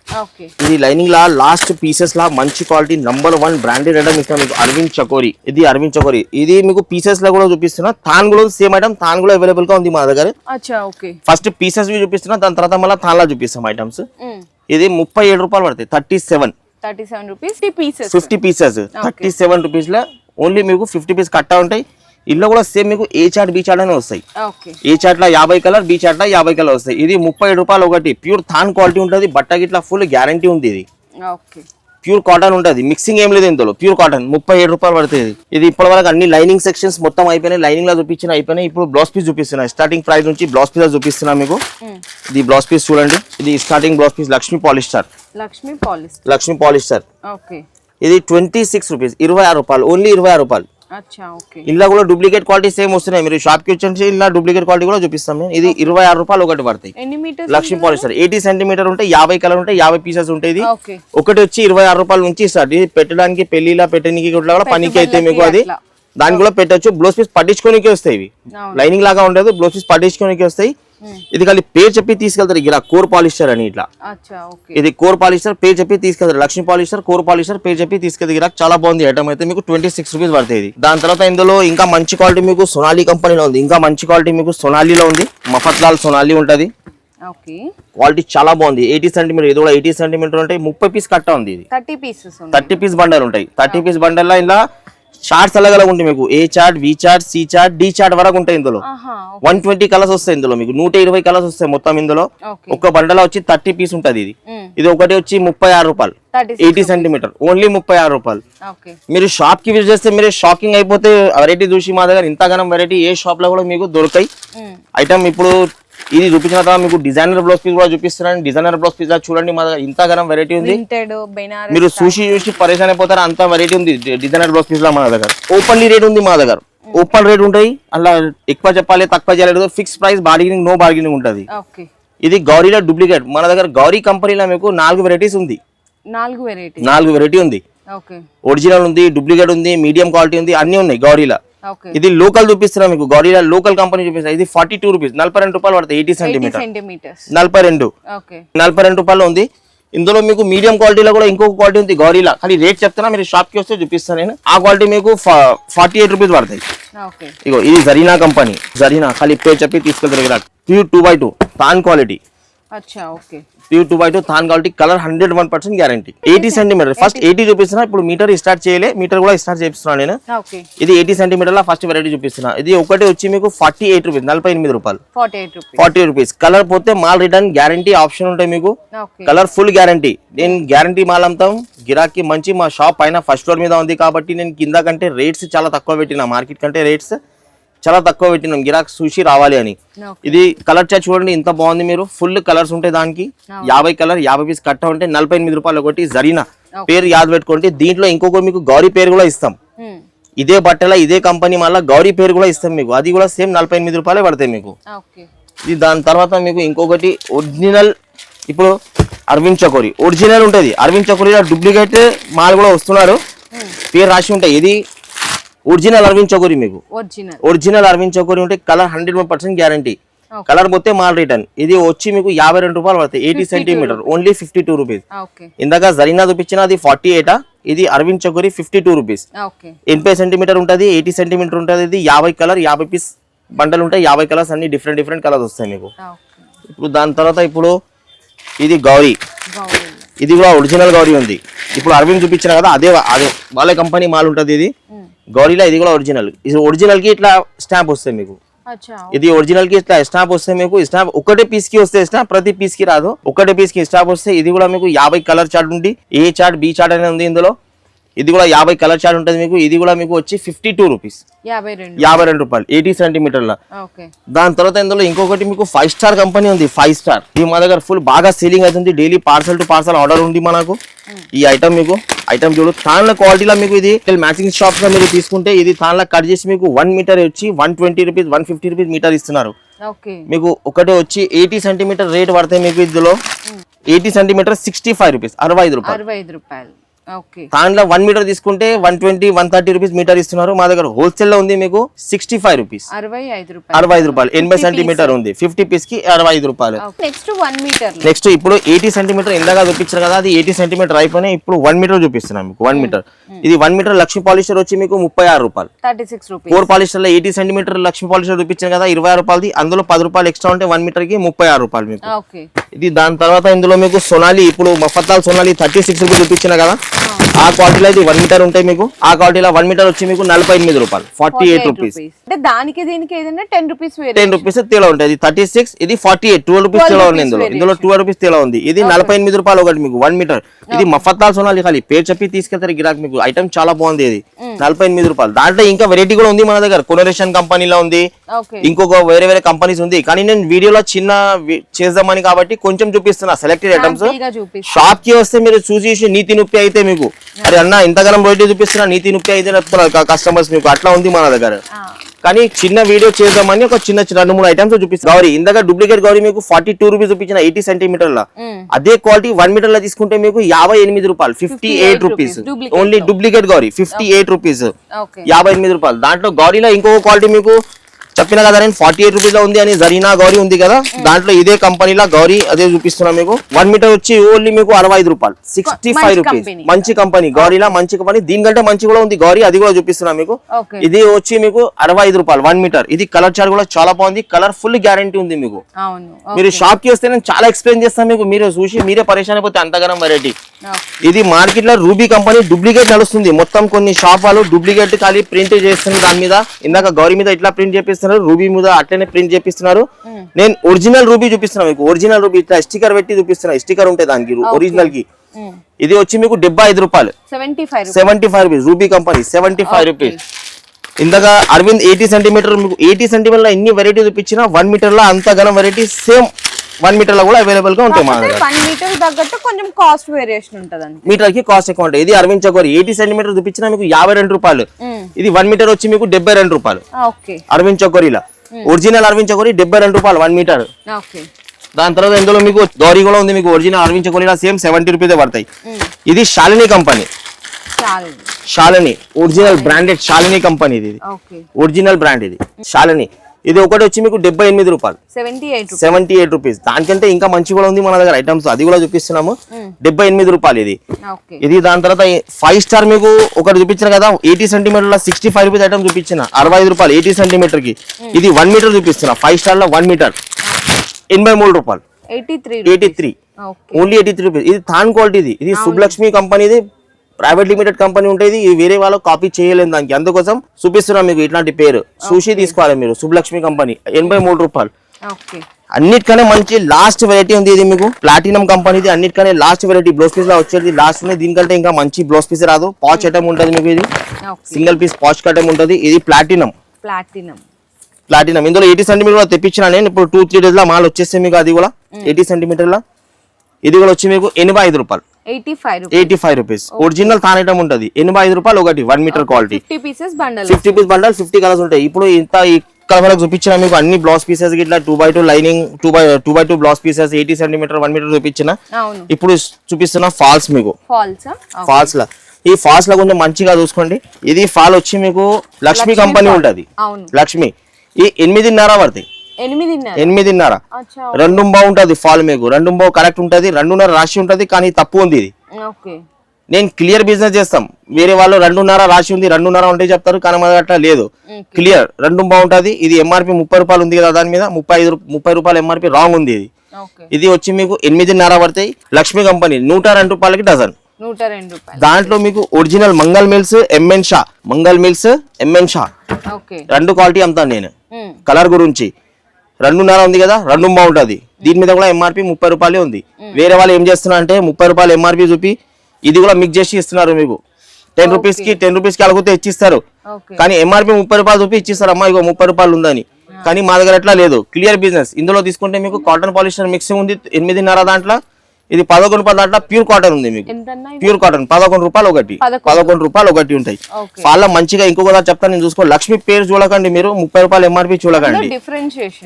ఇది లైనింగ్ లా లాస్ట్ పీసెస్ లా మంచి quality number one branded item ఇస్తాం మీకు. అరవింద్ చకోరి ఇది అరవింద్ చకోరి ఇది మీకు పీసెస్లో కూడా చూపిస్తున్నా. తాన్ కూడా సేమ్ ఐటమ్ తాన్ కూడా అవైలబుల్గా ఉంది మా దగ్గర. ఫస్ట్ పీసెస్ చూపిస్తున్నా దాని తర్వాత మళ్ళీ తాన్లా చూపిస్తాం ఐటమ్స్ ఇది ముప్పై ఏడు రూపాయలు పడతాయి. Thirty seven thirty seven rupees fifty pieces thirty seven రూపీస్లో ఓన్లీ మీకు ఫిఫ్టీ పీస్ కట్టా ఉంటాయి. ఇల్లు కూడా సేమ్ మీకు ఏ చాట్ బి చాట్ అనే వస్తాయి. ఏ చాట్లో యాభై కలర్ బి చాట్లో యాభై కలర్ వస్తాయి. ఇది ముప్పై రూపాయలు ఒకటి. ప్యూర్ థాన్ క్వాలిటీ ఉంటుంది బట్ట గిట్లా ఫుల్ గ్యారంటీ ఉంది ఇది. ప్యూర్ కాటన్ ఉంటుంది. మిక్సింగ్ ఏం లేదు ఇందులో. ప్యూర్ కాటన్ ముప్పై ఏడు రూపాయలు పడుతుంది ఇది. ఇప్పటి వరకు అన్ని లైనింగ్ సెక్షన్స్ మొత్తం అయిపోయినాయి. లైనింగ్లో చూపించిన అయిపోయినాయి. ఇప్పుడు బ్లౌజ్ పీస్ చూపిస్తున్నా. స్టార్టింగ్ ప్రైస్ నుంచి బ్లౌజ్ పీస్ చూపిస్తున్నా మీకు. ఇది బ్లౌజ్ పీస్ చూడండి. ఇది starting blouse piece Lakshmi polyester. Lakshmi poly Lakshmi polyester. Okay. ఇది ట్వంటీ సిక్స్ రూపీస్. ఇరవై ఆరు రూపాయలు. ఓన్లీ ఇరవై ఆరు రూపాయలు. ఇలా కూడా డూప్లికేట్ క్వాలిటీ సేమ్ వస్తున్నాయి? మీరు షాప్కి వచ్చి ఇలా డూప్లికేట్ క్వాలిటీ కూడా చూపిస్తాం నేను ఇది ఇరవై ఆరు రూపాయలు ఒకటి పడతాయి. లక్ష్మీ పాలిస్టర్. ఎయిటీ సెంటీమీటర్ ఉంటే యాభై కలర్ ఉంటాయి యాభై పీసెస్ ఉంటాయి ఒకటి వచ్చి ఇరవై ఆరు రూపాయల నుంచి ఇది పెట్టడానికి పెళ్ళిలా పెట్టడానికి కూడా పనికి అయితే మీకు అది. దానికి కూడా పెట్టొచ్చు. బ్లౌజ్ పీస్ పట్టించుకోనికి వస్తాయి ఇవి. లైనింగ్ లాగా ఉండదు బ్లౌజ్ పీస్ పట్టించుకోనికి వస్తాయి. ఇది కలిపి పేరు చెప్పి తీసుకెళ్తారు. ఇలా కోర్ పాలిస్టర్ అని ఇట్లా. ఇది కోర్ పాలిస్టర్ పేరు చెప్పి తీసుకెళ్తారు. లక్ష్మీ పాలిస్టర్ కోర్ పాలిస్టర్ పేరు చెప్పి తీసుకెళ్తారు. ఇలా చాలా బాగుంది ఐటమ్ అయితే. మీకు ట్వంటీ సిక్స్ రూపీస్ పడుతుంది. దాని తర్వాత ఇందులో ఇంకా మంచి క్వాలిటీ మీకు సొనాలి కంపెనీలో ఉంది. ఇంకా మంచి క్వాలిటీ మీకు సొనాలిలో ఉంది. మఫత్ లాల్ సొనాలి ఉంటది. క్వాలిటీ చాలా బాగుంది. ఎయిటీ సెంటీమీటర్ ఇది కూడా ఎయిటీ సెంటీమీటర్ ఉంటాయి ముప్పై పీస్ కట్ట ఉంది ఇది. థర్టీ పీసెస్ ఉన్నాయి. థర్టీ పీస్ బండల్ ఉంటాయి. థర్టీ పీస్ బండల్లో ఇలా చార్ట్స్ అలాగ ఉంటాయి మీకు. A chart B chart C chart D chart వరకు ఉంటాయి ఇందులో. వన్ ట్వంటీ కలర్స్ వస్తాయి ఇందులో మీకు. నూట ఇరవై కలర్స్ వస్తాయి మొత్తం ఇందులో. ఒక బండలో వచ్చి థర్టీ పీస్ ఉంటుంది ఇది. ఇది ఒకటి వచ్చి ముప్పై ఆరు రూపాయలు. ఎయిటీ సెంటీమీటర్ ఓన్లీ ముప్పై ఆరు రూపాయలు. మీరు షాప్కి విజిట్ చేస్తే మీరు షాకింగ్ అయిపోతే వెరైటీ చూసి మా దగ్గర ఇంతగానం వెరైటీ ఏ షాప్లో కూడా మీకు దొరకాయి. ఐటమ్ ఇప్పుడు ఇది చూపించిన తర్వాత మీకు డిజైనర్ బ్లౌజ్ పీస్ కూడా చూపిస్తున్నాను. డిజైనర్ బ్లౌజ్ పీస్ చూడండి. మా దగ్గర ఇంతగానం వెరైటీ ఉంది. మీరు చూసి చూసి పరేషాన్ అయిపోతారు. అంత వెరైటీ ఉంది. డిజైనర్ బ్లౌజ్ పీస్లో మా దగ్గర. ఓపెన్లీ రేట్ ఉంది మా దగ్గర. ఓపెన్ రేట్ ఉంటాయి. అలా ఎక్కువ చెప్పాలి తక్కువ చేయాలి fix price bargaining no bargaining ఉంటుంది. ఇది గౌరీలో డూప్లికేట్ మన దగ్గర గౌరీ కంపెనీలో మీకు నాలుగు వెరైటీస్ ఉంది. నాలుగు వెరైటీ నాలుగు వెరైటీ ఉంది. ఒరిజినల్ ఉంది డూప్లికేట్ ఉంది మీడియం క్వాలిటీ ఉంది అన్ని ఉన్నాయి గౌరీలా ఇది లోకల్ చూపిస్తున్నా మీకు గౌరీలా లోకల్ కంపెనీ చూపిస్తున్నా. ఇది ఫార్టీ టూ రూపీస్ నలభై రెండు రూపాయలు పడతాయి ఎయిటీ సెంటీమీటర్ నలభై రెండు. నలభై రెండు రూపాయలు ఉంది. ఇందులో మీకు మీడియం క్వాలిటీలో కూడా ఇంకొక క్వాలిటీ ఉంది గౌరీలా కానీ రేట్ చెప్తున్నా మీరు షాప్కి వస్తే చూపిస్తాను నేను. ఆ క్వాలిటీ మీకు ఫార్టీ ఎయిట్ రూపీస్ పడతాయి. ఇగో ఇది జరీనా కంపెనీ జరీనా ఖాళీ పేరు చెప్పి తీసుకెళ్తారు pure two by two Dhaan quality pure two by two quality colour hundred one percent guarantee eighty centimetre first eighty చూపిస్తున్నా ఇప్పుడు మీటర్ స్టార్ట్ చేయలే మీటర్ కూడా స్టార్ట్ చేపిస్తున్నా నేను. ఓకే ఇది ఎయిటీ సెంటీమీటర్ ఫస్ట్ వెరైటీ చూపిస్తున్నా. ఇది ఒకటి వచ్చి మీకు ఫార్టీ ఎయిట్ రూపీస్ నలభై ఎనిమిది రూపాయలు. ఫార్టీ రూపీస్ కలర్ పోతే మాల్ రిటర్న్ గ్యారంటీ ఆప్షన్ ఉంటాయి మీకు. కలర్ ఫుల్ గ్యారంటీ నేను గ్యారంటీ మాల్ అమ్ముతాం. గిరాకీ మంచి మా షాప్ పైన ఫస్ట్ ఫ్లోర్ మీద ఉంది కాబట్టి నేను కింద కంటే రేట్స్ చాలా తక్కువ పెట్టిన మార్కెట్ కంటే రేట్స్ చాలా తక్కువ పెట్టినాం. గిరాక్ చూసి రావాలి అని. ఇది కలర్ చార్ట్ చూడండి ఇంత బాగుంది మీరు. ఫుల్ కలర్స్ ఉంటాయి దానికి. యాభై కలర్ యాభై పీస్ కట్ట ఉంటే నలభై ఎనిమిది రూపాయలు ఒకటి జరీనా పేరు యాద పెట్టుకోండి. దీంట్లో ఇంకొక మీకు గౌరీ పేరు కూడా ఇస్తాం. ఇదే బట్టల ఇదే కంపెనీ మళ్ళీ గౌరీ పేరు కూడా ఇస్తాం మీకు. అది కూడా సేమ్ నలభై ఎనిమిది రూపాయలే పడతాయి మీకు. ఇది దాని తర్వాత మీకు ఇంకొకటి ఒరిజినల్ ఇప్పుడు అరవింద్ చకోరి. ఒరిజినల్ ఉంటుంది. అరవింద్ చకోరిలో డూప్లికేట్ మాల్ కూడా వస్తున్నారు. పేరు రాసి ఉంటాయి. ఇది ఒరిజినల్ అరవింద్ చకోరి మీకు. ఒరిజినల్ అరవింద్ చకోరి ఉంటే colour hundred one percent guarantee. Colour పోతే మాల్ రిటర్న్ ఇది వచ్చి మీకు యాభై రెండు రూపాయలు పడతాయి eighty centimetre only fifty two rupees ఇందాక జరీనా చూపించిన అది ఫార్టీ ఎయిటా ఇది Arvind Chakori fifty two rupees ఎనభై సెంటీమీటర్ ఉంటుంది ఎయిటీ సెంటీమీటర్ ఉంటుంది ఇది యాభై కలర్ యాభై పీస్ బండలు ఉంటాయి యాభై కలర్స్ అన్ని డిఫరెంట్ డిఫరెంట్ కలర్స్ వస్తాయి మీకు. ఓకే ఇప్పుడు దాని తర్వాత ఇప్పుడు ఇది గౌరీ గౌరీ ఇది కూడా ఒరిజినల్ గౌరీ ఉంది. ఇప్పుడు అరవింద్ చూపించిన కదా అదే అదే వాళ్ళ కంపెనీ మాల్ ఉంటుంది ఇది. గౌరీలో ఇది కూడా ఒరిజినల్ ఇది ఒరిజినల్కి ఇట్లా స్టాంప్ వస్తాయి మీకు. ఇది ఒరిజినల్కి ఇట్లా స్టాంప్ వస్తే మీకు. స్టాంప్ ఒకటే పీస్కి వస్తే స్టాంప్ ప్రతి పీస్కి రాదు. ఒకటే పీస్కి స్టాంప్ వస్తే ఇది కూడా మీకు యాభై కలర్ చార్ట్ ఉంది. ఏ చార్ట్ బి చార్ట్ అనేది ఉంది ఇందులో. ఇది కూడా యాభై కలర్ చార్ట్ ఉంటుంది మీకు. ఇది కూడా మీకు వచ్చి ఫిఫ్టీ టూ రూపీస్ యాభై రెండు రూపాయలు. ఎయిటీ సెంటీమీటర్ల. దాని తర్వాత ఇందులో ఇంకొకటి మీకు ఫైవ్ స్టార్ కంపెనీ ఉంది ఫైవ్ స్టార్ ఇది మా దగ్గర ఫుల్ బాగా సేలింగ్ అవుతుంది. Daily parcel to parcel order ఉంది మనకు. ఈ ఐటమ్ మీకు ఐటమ్ చూడు. తాన్ల క్వాలిటీలో మీకు ఇది. మ్యాచింగ్ షాప్స్లో మీరు తీసుకుంటే ఇది తాన్ల కట్ చేసి మీకు వన్ మీటర్ వచ్చి one twenty rupees one fifty rupees metre ఇస్తున్నారు. మీకు ఒకటే వచ్చి ఎయిటీ సెంటీమీటర్ రేట్ పడతాయి మీకు ఇందులో eighty centimetre sixty five rupees అరవై ఐదు రూపాయలు. రూపాయలు దాంట్లో వన్ మీటర్ తీసుకుంటే one twenty one thirty rupees metre ఇస్తున్నారు. మా దగ్గర హోల్సేల్లో ఉంది మీకు సిక్స్టీ ఫైవ్ రూపీస్ అరవై ఐదు రూపాయలు. రూపాయలు ఎనభై సెంటీమీటర్ ఉంది. ఫిఫ్టీ పీస్కి అరవై ఐదు రూపాయలు. నెక్స్ట్ వన్ మీటర్ నెక్స్ట్ ఇప్పుడు ఎయిటీ సెంటీమీటర్ ఇందాక చూపించారు కదా అది ఎయిటీ సెంటీమీటర్ అయిపోయినాయి ఇప్పుడు వన్ మీటర్ చూపిస్తున్నాం మీకు వన్ మీటర్ ఇది వన్ మీటర్ లక్ష్మీ పాలిస్టర్ వచ్చి మీకు ముప్పై ఆరు రూపాయలు. థర్టీ సిక్స్ రూపీస్ ఫోర్ పాలిస్టర్లో ఎయిటీ సెంటీమీటర్ లక్ష్మీ పాలిస్టర్ చూపించాను కదా ఇరవై ఆరు రూపాయలది. అందులో పది రూపాయలు ఎక్స్ట్రా ఉంటే వన్ మీటర్కి ముప్పై ఆరు రూపాయలు మీకు. ఇది దాని తర్వాత ఇందులో మీకు సొనాలి ఇప్పుడు Mafatlal Sonali thirty six rupees చూపించిన కదా ఆ క్వాలిటీలో ఇది వన్ మీటర్ ఉంటాయి మీకు. ఆ క్వాలిటీలో వన్ మీటర్ వచ్చి మీకు నలభై ఎనిమిది రూపాయలు. Forty eight rupees. అంటే దానికి దీనికి ఏదైనా టెన్ రూపీస్ టెన్ రూపీస్ తేడా ఉంటుంది థర్టీ సిక్స్ ఇది ఫార్టీ ఎయిట్. ట్వెల్వ్ రూపీస్ తేడా ఉంది ఇందులో. ఇందులో ట్వెల్వ్ రూపీస్ తేడా ఉంది. ఇది నలభై ఎనిమిది రూపాయలు ఒకటి మీకు వన్ మీటర్. ఇది మఫత్తాల్ సోనాలి ఖాళీ. పేరు చెప్పి తీసుకెళ్తారు గిరాక్ మీకు. ఐటమ్ చాలా బాగుంది ఇది. నలభై ఎనిమిది రూపాయలు. దాంట్లో ఇంకా వెరైటీ కూడా ఉంది మన దగ్గర. కొనరేషన్ కంపెనీలో ఉంది. ఇంకొక వేరే వేరే కంపెనీస్ ఉంది. కానీ నేను వీడియోలో చిన్న చేద్దామని కాబట్టి కొంచెం చూపిస్తున్నా. సెలెక్టెడ్ ఐటమ్స్ షాప్కి వస్తే మీరు చూసి నీతి నొప్పి అయితే మీకు. అరే అన్న ఇంతగానం రేటు చూపిస్తున్నా నీతి నొప్పి అయితే చెప్తున్నారు కస్టమర్స్ మీకు అట్లా ఉంది మన దగ్గర. కానీ చిన్న వీడియో చేద్దామని ఒక చిన్న చిన్న రెండు మూడు ఐటమ్స్ చూపిస్తాను గౌరీ ఇందాక డూప్లికేట్ గౌరీ మీకు ఫార్టీ టూ రూపీస్ చూపించిన ఎయిటీ సెంటీమీటర్ల అదే క్వాలిటీ వన్ మీటర్లో తీసుకుంటే మీకు యాభై ఎనిమిది రూపాయలు fifty eight rupees only duplicate Gauri fifty eight rupees యాభై ఎనిమిది రూపాయలు. దాంట్లో గౌరీలో ఇంకొక క్వాలిటీ మీకు చెప్పిన కదా నేను ఫార్టీ ఎయిట్ రూపీస్లో ఉంది అని జరీనా గౌరీ ఉంది కదా దాంట్లో ఇదే కంపెనీలో గౌరీ అదే చూపిస్తున్నా మీకు. వన్ మీటర్ వచ్చి ఓన్లీ మీకు అరవై ఐదు రూపాయలు సిక్స్టీ ఫైవ్ మంచి రూపీస్. మంచి కంపెనీ గౌరీలా మంచి కంపెనీ దీనికంటే మంచి కూడా ఉంది గౌరీ అది కూడా చూపిస్తున్నా మీకు. ఇది వచ్చి మీకు అరవై ఐదు రూపాయలు వన్ మీటర్ ఇది కలర్ చార్ట్ కూడా చాలా బాగుంది కలర్ ఫుల్ గ్యారంటీ ఉంది మీకు. మీరు షాప్కి వస్తే నేను చాలా ఎక్స్ప్లెయిన్ చేస్తాను మీకు మీరు చూసి మీరే పరేషాన్ అయిపోతే అంతగానం వెరైటీ ఇది మార్కెట్లో రూబీ కంపెనీ డూప్లికేట్ నడుస్తుంది. మొత్తం కొన్ని షాప్ వాళ్ళు డూప్లికేట్ ఖాళీ ప్రింట్ చేస్తుంది దాని మీద. ఇందాక గౌరీ మీద ఇట్లా ప్రింట్ చేపిస్తున్నారు రూబీ మీద అట్లనే ప్రింట్ చేపిస్తున్నారు. నేను ఒరిజినల్ రూబీ చూపిస్తున్నా మీకు ఒరిజినల్ రూబీ ఇట్లా స్టిక్కర్ పెట్టి చూపిస్తున్నా స్టిక్కర్ ఉంటాయి దానికి ఒరిజినల్కి. ఇది వచ్చి మీకు డెబ్బై ఐదు రూపాయలు. Seventy five rupees. Ruby company seventy five rupees. ఇందాక అరవింద్ ఎయిటీ సెంటీమీటర్ మీకు ఎయిటీ సెంటీమీటర్లో ఎన్ని వెరైటీ చూపించినా వన్ మీటర్లో అంత గనం వెరైటీ సేమ్ వన్ మీటర్లో కూడా అవైలబుల్గా ఉంటాయి మా దగ్గర. వన్ మీటర్ తగ్గట్టు కొంచెం కాస్ట్ వేరియేషన్ ఉంటదండి. మీటర్కి కాస్ట్ ఎక్కువ ఉంటాయి. ఇది అరవింద్ చకోరి ఎయిటీ సెంటీమీటర్ చూపించినా మీకు యాభై రెండు రూపాయలు. ఇది వన్ మీటర్ వచ్చి మీకు డెబ్బై రెండు రూపాయలు. అరవింద్ చకోరీలా ఒరిజినల్ అరవింద్ చకోరీ డెబ్బై రెండు రూపాయలు వన్ మీటర్. దాని తర్వాత ఇందులో మీకు దోరీ కూడా ఉంది మీకు ఒరిజినల్ అరవింద్ చకోరీలా సేమ్ సెవెంటీ రూపీస్ పడతాయి. ఇది Shalini company. Shalini original branded Shalini company ఇది. ఒరిజినల్ బ్రాండ్ ఇది. శాలిని ఇది ఒకటి వచ్చి మీకు డెబ్బై ఎనిమిది రూపాయలు. సెవెంటీ ఎయిట్ రూపీస్ దానికంటే ఇంకా మంచి కూడా ఉంది మన దగ్గర. ఐటమ్స్ అది కూడా చూపిస్తున్నాము. డెబ్బై ఎనిమిది రూపాయలు ఇది. ఇది దాని తర్వాత ఫైవ్ స్టార్ మీకు ఒకటి చూపించిన కదా eighty centimetre sixty five rupees item చూపించిన. అరవై ఐదు రూపాయలు ఎయిటీ సెంటీమీటర్కి. ఇది వన్ మీటర్ చూపిస్తున్నా. ఫైవ్ స్టార్లో వన్ మీటర్ ఎనభై మూడు రూపాయలు. Eighty three eighty three okay only eighty three rupees ఇది. థాన్ క్వాలిటీది ఇది సుబ్లక్ష్మి కంపెనీది ప్రైవేట్ లిమిటెడ్ కంపెనీ ఉంటుంది ఇది వేరే వాళ్ళు కాపీ చేయలేము దానికి. అందుకోసం చూపిస్తున్నాం మీకు ఇట్లాంటి పేరు. సుషి తీసుకోవాలి మీరు సుబ్లక్ష్మి కంపెనీ ఎనభై మూడు రూపాయలు. అన్నిటికనే మంచి లాస్ట్ వెరైటీ ఉంది ఇది మీకు. ప్లాటినం కంపెనీది అన్నిటికనే లాస్ట్ వెరైటీ బ్లౌజ్ పీస్ లా వచ్చేది లాస్ట్ ఉంది. దీనికంటే ఇంకా మంచి బ్లౌజ్ పీస్ రాదు. పాచ్ ఐటమ్ ఉంటుంది మీకు ఇది. సింగిల్ పీస్ పాచ్ ఐటమ్ ఉంటుంది. ఇది ప్లాటినం ప్లాటినం ప్లాటినం ఇందులో ఎయిటీ సెంటీమీటర్ కూడా తెప్పించిన నేను. ఇప్పుడు టూ త్రీ డేస్లో మాల్ వచ్చేస్తే మీకు అది కూడా. ఎయిటీ సెంటీమీటర్ లా. ఇది కూడా వచ్చి మీకు ఎనభై ఐదు రూపాయలు. ఎయిటీ ఫైవ్ రూపీస్ ఒరిజినల్ థాన్ ఐటమ్ ఉంటుంది. ఎనభై ఐదు రూపాయలు ఒకటి one metre quality fifty pieces bundle fifty piece bundle fifty colours ఉంటాయి. ఇప్పుడు ఇంత ఈ కలర్ చూపించిన మీకు అన్ని బ్లౌజ్ పీసెస్ ఇట్లా two by two lining two by two by two blouse pieces eighty centimetre one metre చూపించిన. ఇప్పుడు చూపిస్తున్న ఫాల్స్ మీకు. ఫాల్స్ లా. ఈ ఫాల్స్లో కొంచెం మంచిగా చూసుకోండి. ఇది ఫాల్ వచ్చి మీకు లక్ష్మి కంపెనీ ఉంటది. లక్ష్మి. ఈ ఎనిమిదిన్నర పడతాయి. ఎనిమిదిన్నర? రెండు బాగుంటది ఫాల్ మీకు. రెండు బావు కరెక్ట్ ఉంటది రెండున్నర రాసి ఉంటది కానీ తప్పు ఉంది ఇది. నేను క్లియర్ బిజినెస్ చేస్తాం. వేరే వాళ్ళు రెండున్నర రాసి ఉంది రెండున్నర ఉంటే చెప్తారు కానీ మన అట్లా లేదు. క్లియర్ రెండు బాగుంటది ఇది ఎంఆర్పి ముప్పై రూపాయలు ఉంది కదా దాని మీద ముప్పై ఐదు ముప్పై రూపాయలు ఎంఆర్పి రాంగ్ ఉంది ఇది. ఇది వచ్చి మీకు ఎనిమిదిన్నర పడతాయి లక్ష్మి కంపెనీ నూట రెండు రూపాయలకి డజన్. దాంట్లో మీకు original Mangal mills MN Shah Mangal mills MN Shah రెండు క్వాలిటీ అమ్ముతాను నేను. కలర్ గురించి. రెండున్నర ఉంది కదా రెండు బాగుంటది. దీని మీద కూడా ఎంఆర్పి ముప్పై రూపాయలే ఉంది. వేరే వాళ్ళు ఏం చేస్తున్నారు అంటే ముప్పై రూపాయలు ఎంఆర్పి చూపి ఇది కూడా మిక్స్ చేసి ఇస్తున్నారు మీకు. టెన్ రూపీస్కి టెన్ రూపీస్కి అడిగితే ఇచ్చిస్తారు. కానీ ఎంఆర్పి ముప్పై రూపాయలు చూపి ఇచ్చిస్తారు అమ్మా ఇగో ముప్పై రూపాయలు ఉందని. కానీ మా దగ్గర అట్లా లేదు. క్లియర్ బిజినెస్ ఇందులో తీసుకుంటే మీకు కాటన్ పాలిస్టర్ మిక్సింగ్ ఉంది ఎనిమిదిన్నర దాంట్లో. ఇది పదకొండు రూపాయల దాంట్లో ప్యూర్ కాటన్ ఉంది మీకు? ప్యూర్ కాటన్ పదకొండు రూపాయలు ఒకటి. పదకొండు. రూపాయలు ఒకటి ఉంటాయి. వాళ్ళ మంచిగా ఇంకొక చెప్తాను నేను చూసుకో. లక్ష్మి పేరు చూడకండి మీరు ముప్పై రూపాయలు ఎంఆర్పి చూడకండి.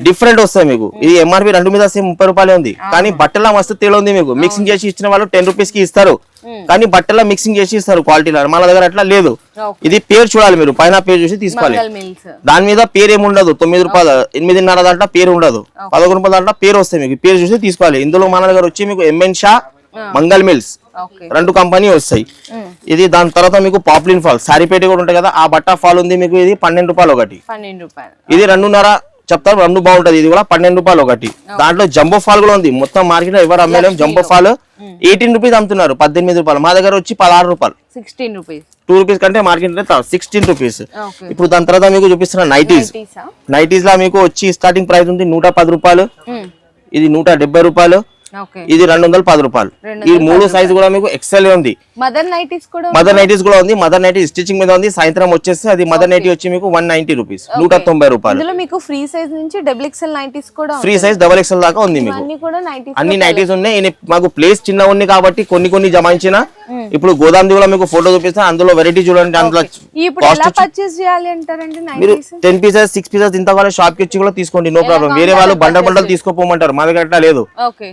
డిఫరెంట్ వస్తాయి మీకు. ఇది ఎంఆర్పి రెండు మీద ముప్పై రూపాయలే ఉంది. కానీ బట్టల మస్తు తేడా ఉంది మీకు మిక్సింగ్ చేసి ఇచ్చిన వాళ్ళు టెన్ రూపీస్కి ఇస్తారు. కానీ బట్టల మిక్సింగ్ చేసి ఇస్తారు క్వాలిటీలో మన దగ్గర అట్లా లేదు. ఇది పేరు చూడాలి మీరు పైన పేరు చూసి తీసుకోవాలి. దాని మీద పేరు ఏమి ఉండదు తొమ్మిది రూపాయలు ఎనిమిదిన్నర దాంట్లో పేరు ఉండదు. పదకొండు రూపాయల దాంట్లో పేరు వస్తాయి మీకు పేరు చూసి తీసుకోవాలి. ఇందులో మన దగ్గర వచ్చి మీకు ఎంఎన్ షా మంగల్ మిల్స్ రెండు కంపెనీ వస్తాయి. ఇది దాని తర్వాత మీకు పాపులిన్ ఫాల్ సారీపేట కూడా ఉంటాయి కదా ఆ బట్ట ఫాల్ ఉంది మీకు ఇది పన్నెండు రూపాయలు ఒకటి. ఇది రెండున్నర చెప్తారు రెండు బాగుంటది. ఇది కూడా పన్నెండు రూపాయలు ఒకటి. దాంట్లో జంబో ఫాల్ కూడా ఉంది. మొత్తం మార్కెట్లో ఎవరు అమ్మలేం జంబో ఫాల్ ఎయిటీన్ రూపీస్ అమ్ముతున్నారు. పద్దెనిమిది రూపాయలు. మా దగ్గర వచ్చి పదహారు రూపాయలు. Sixteen rupees. టూ రూపీస్ కంటే మార్కెట్ సిక్స్టీన్ రూపీస్. ఇప్పుడు దాని తర్వాత మీకు చూపిస్తున్న నైటీస్. నైటీస్? లా మీకు వచ్చి స్టార్టింగ్ ప్రైస్ ఉంది నూట పది రూపాయలు. ఇది నూట డెబ్బై రూపాయలు. ఇది రెండు వందల పది రూపాయలు. ఈ మూడు సైజ్ కూడా మీకు ఎక్సెల్ ఉంది. మదర్ నైటీస్ కూడా మదర్ నైటీస్ కూడా ఉంది. మదర్ నైటీ స్టిచింగ్ మీద ఉంది. సాయంత్రం వచ్చేస్తే అది మదర్ నైటీ వచ్చి మీకు వన్ నైన్టీ రూపీస్ నూట తొంభై రూపాయలు. ఇందులో మీకు ఫ్రీ సైజ్ నుంచి డబుల్ ఎక్స్ఎల్ నైటీస్ కూడా ఫ్రీ సైజ్ డబల్ ఎక్స్ఎల్ దాకా ఉంది మీకు. అన్ని కూడా నైటీస్ అన్ని నైటీస్ ఉన్నాయి. మాకు ప్లేస్ చిన్న ఉంది కాబట్టి కొన్ని కొన్ని జమాయించిన ఇప్పుడు గోదాం కూడా మీకు ఫోటో చూపిస్తాను అందులో వెరైటీ చూడండి. అందులో మీరు టెన్ పీసెస్ సిక్స్ పీసెస్ ఇంత కావాలి షాప్కి వచ్చి కూడా తీసుకోండి. నో ప్రాబ్లం వేరే వాళ్ళు బండల్ బండల్ తీసుకోపోమంటారు. మా దగ్గర లేదు.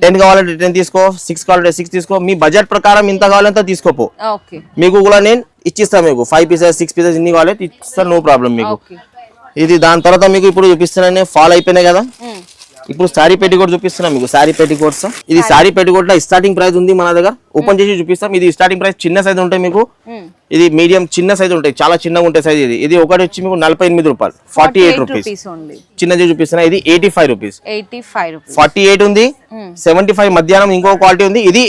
టెన్ కావాలంటే టెన్ తీసుకో సిక్స్ కావాలంటే సిక్స్ తీసుకో. మీ బడ్జెట్ ప్రకారం ఇంత కావాలంటే తీసుకోపో ఓకే మీకు కూడా నేను ఇచ్చిస్తాను మీకు. ఫైవ్ పీసెస్ సిక్స్ పీసెస్ ఇన్ని కావాలి ఇస్తాను నో ప్రాబ్లం మీకు. ఇది దాని తర్వాత మీకు ఇప్పుడు చూపిస్తున్నాను ఫాల్ అయిపోయినాయి కదా? ఇప్పుడు శారీ పెట్టికోట్ చూపిస్తున్నా మీకు శారీ పెట్టికోట్స్ ఇది శారీ పెట్టికోట్లో స్టార్టింగ్ ప్రైస్ ఉంది మన దగ్గర. ఓపెన్ చేసి చూపిస్తాం. ఇది స్టార్టింగ్ ప్రైస్ చిన్న సైజ్ ఉంటాయి మీకు ఇది మీడియం చిన్న సైజ్ ఉంటాయి. చాలా చిన్నగా ఉంటాయి సైజ్ ఇది. ఇది ఒకటి వచ్చి మీకు నలభై ఎనిమిది రూపాయలు. ఫార్టీ ఎయిట్ రూపీస్ చిన్నది చూపిస్తున్నా. ఇది eighty five rupees forty eight ఉంది. సెవెంటీ ఫైవ్ మధ్యాహ్నం ఇంకో క్వాలిటీ ఉంది. ఇది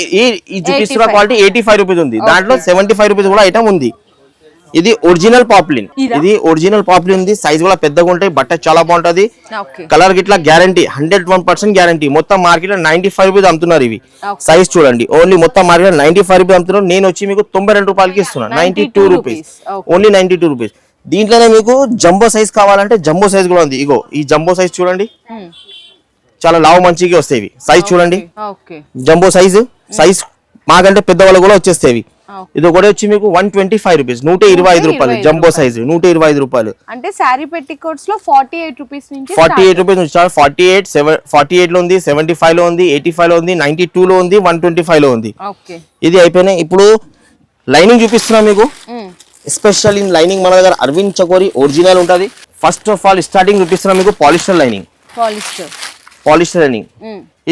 ఈ చూపిస్తున్న క్వాలిటీ ఎయిటీ ఫైవ్ రూపీస్ ఉంది. దాంట్లో సెవెంటీ ఫైవ్ రూపీస్ కూడా ఐటమ్ ఉంది. ఇది ఒరిజినల్ పాపులిన్ ఇది? ఒరిజినల్ పాపులిన్ ఉంది. సైజ్ కూడా పెద్దగా ఉంటాయి. బట్ట చాలా బాగుంటది. కలర్ గిట్లా guarantee hundred one percent guarantee మొత్తం మార్కెట్లో నైన్టీ ఫైవ్ రూపీస్ అమ్ముతున్నారు ఇవి. సైజ్ చూడండి. ఓన్లీ మొత్తం మార్కెట్ నైన్టీ ఫైవ్ రూపీస్ అమ్ముతున్నారు. నేను వచ్చి మీకు తొంభై రెండు రూపాయలకి ఇస్తున్నాను. Ninety two rupees. Only ninety two rupees దీంట్లోనే మీకు జంబో సైజ్ కావాలంటే జంబో సైజ్ కూడా ఉంది. ఇగో ఈ జంబో సైజ్ చూడండి. చాలా లావు మంచిగా వస్తాయి సైజ్ చూడండి. జంబో సైజు సైజ్ మాకంటే పెద్దవాళ్ళు కూడా వచ్చేస్తాయి ఇది ఒకటి వచ్చి మీకు వన్ ట్వంటీ ఫైవ్ రూపీస్. నూట ఇరవై ఐదు రూపాయలు. జంబో సైజ్ నూట ఇరవై ఐదు రూపాయలు. అంటే శారీ పెట్టికోట్స్లో ఫార్టీ ఎయిట్ రూపీస్ నుంచి ఫార్టీ ఎయిట్ రూపీస్ నుంచి ఫార్టీ ఎయిట్ సెవెన్ ఫార్టీ ఎయిట్లో ఉంది సెవెంటీ ఫైవ్లో ఉంది ఎయిటీ ఫైవ్లో ఉంది నైన్టీ టూ లో ఉంది వన్ ట్వంటీ ఫైవ్లో ఉంది. ఇది అయిపోయినాయి ఇప్పుడు లైనింగ్ చూపిస్తున్నా మీకు. స్పెషల్ ఇన్ లైనింగ్ మన దగ్గర అరవింద్ చకోరి ఒరిజినల్ ఉంటుంది. ఫస్ట్ ఆఫ్ ఆల్ స్టార్టింగ్ చూపిస్తున్నా మీకు polyester lining polyester polyester lining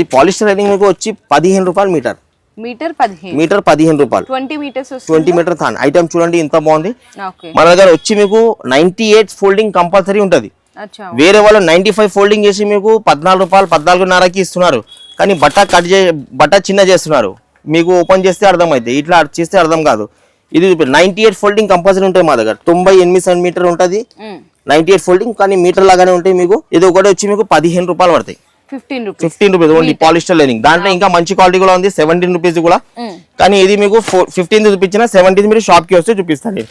ఈ పాలిస్టర్ లైనింగ్ మీకు వచ్చి పదిహేను రూపాయలు మీటర్ మీటర్ పదిహేను. మీటర్ పదిహేను రూపాయలు. ట్వంటీ మీటర్స్ ట్వంటీ మీటర్ థాన్. ఐటమ్ చూడండి ఇంత బాగుంది. మన దగ్గర వచ్చి మీకు నైన్టీ ఎయిట్ ఫోల్డింగ్ కంపల్సరీ ఉంటుంది వేరే వాళ్ళు నైన్టీ ఫైవ్ ఫోల్డింగ్ చేసి మీకు పద్నాలుగు రూపాయలు పద్నాలుగున్నరకి ఇస్తున్నారు. కానీ బట్ట కట్ చే బట్ట చిన్న చేస్తున్నారు. మీకు ఓపెన్ చేస్తే అర్థమైంది ఇట్లా చేస్తే అర్థం కాదు. ఇది నైన్టీ ఎయిట్ ఫోల్డింగ్ కంపల్సరీ ఉంటాయి మా దగ్గర. తొంభై ఎనిమిది సెంటీమీటర్ ఉంటుంది. నైన్టీ ఎయిట్ ఫోల్డింగ్ కానీ మీటర్ లాగానే ఉంటాయి మీకు. ఇది ఒకటి వచ్చి మీకు పదిహేను రూపాయలు పడతాయి. Fifteen rupees. Only polyester lining దాంట్లో ఇంకా మంచి క్వాలిటీ కూడా ఉంది సెవెంటీన్ రూపీస్ కూడా. కానీ ఇది మీకు ఫిఫ్టీన్ చూపించిన సెవెంటీన్ మీరు షాప్కి వస్తే చూపిస్తాను.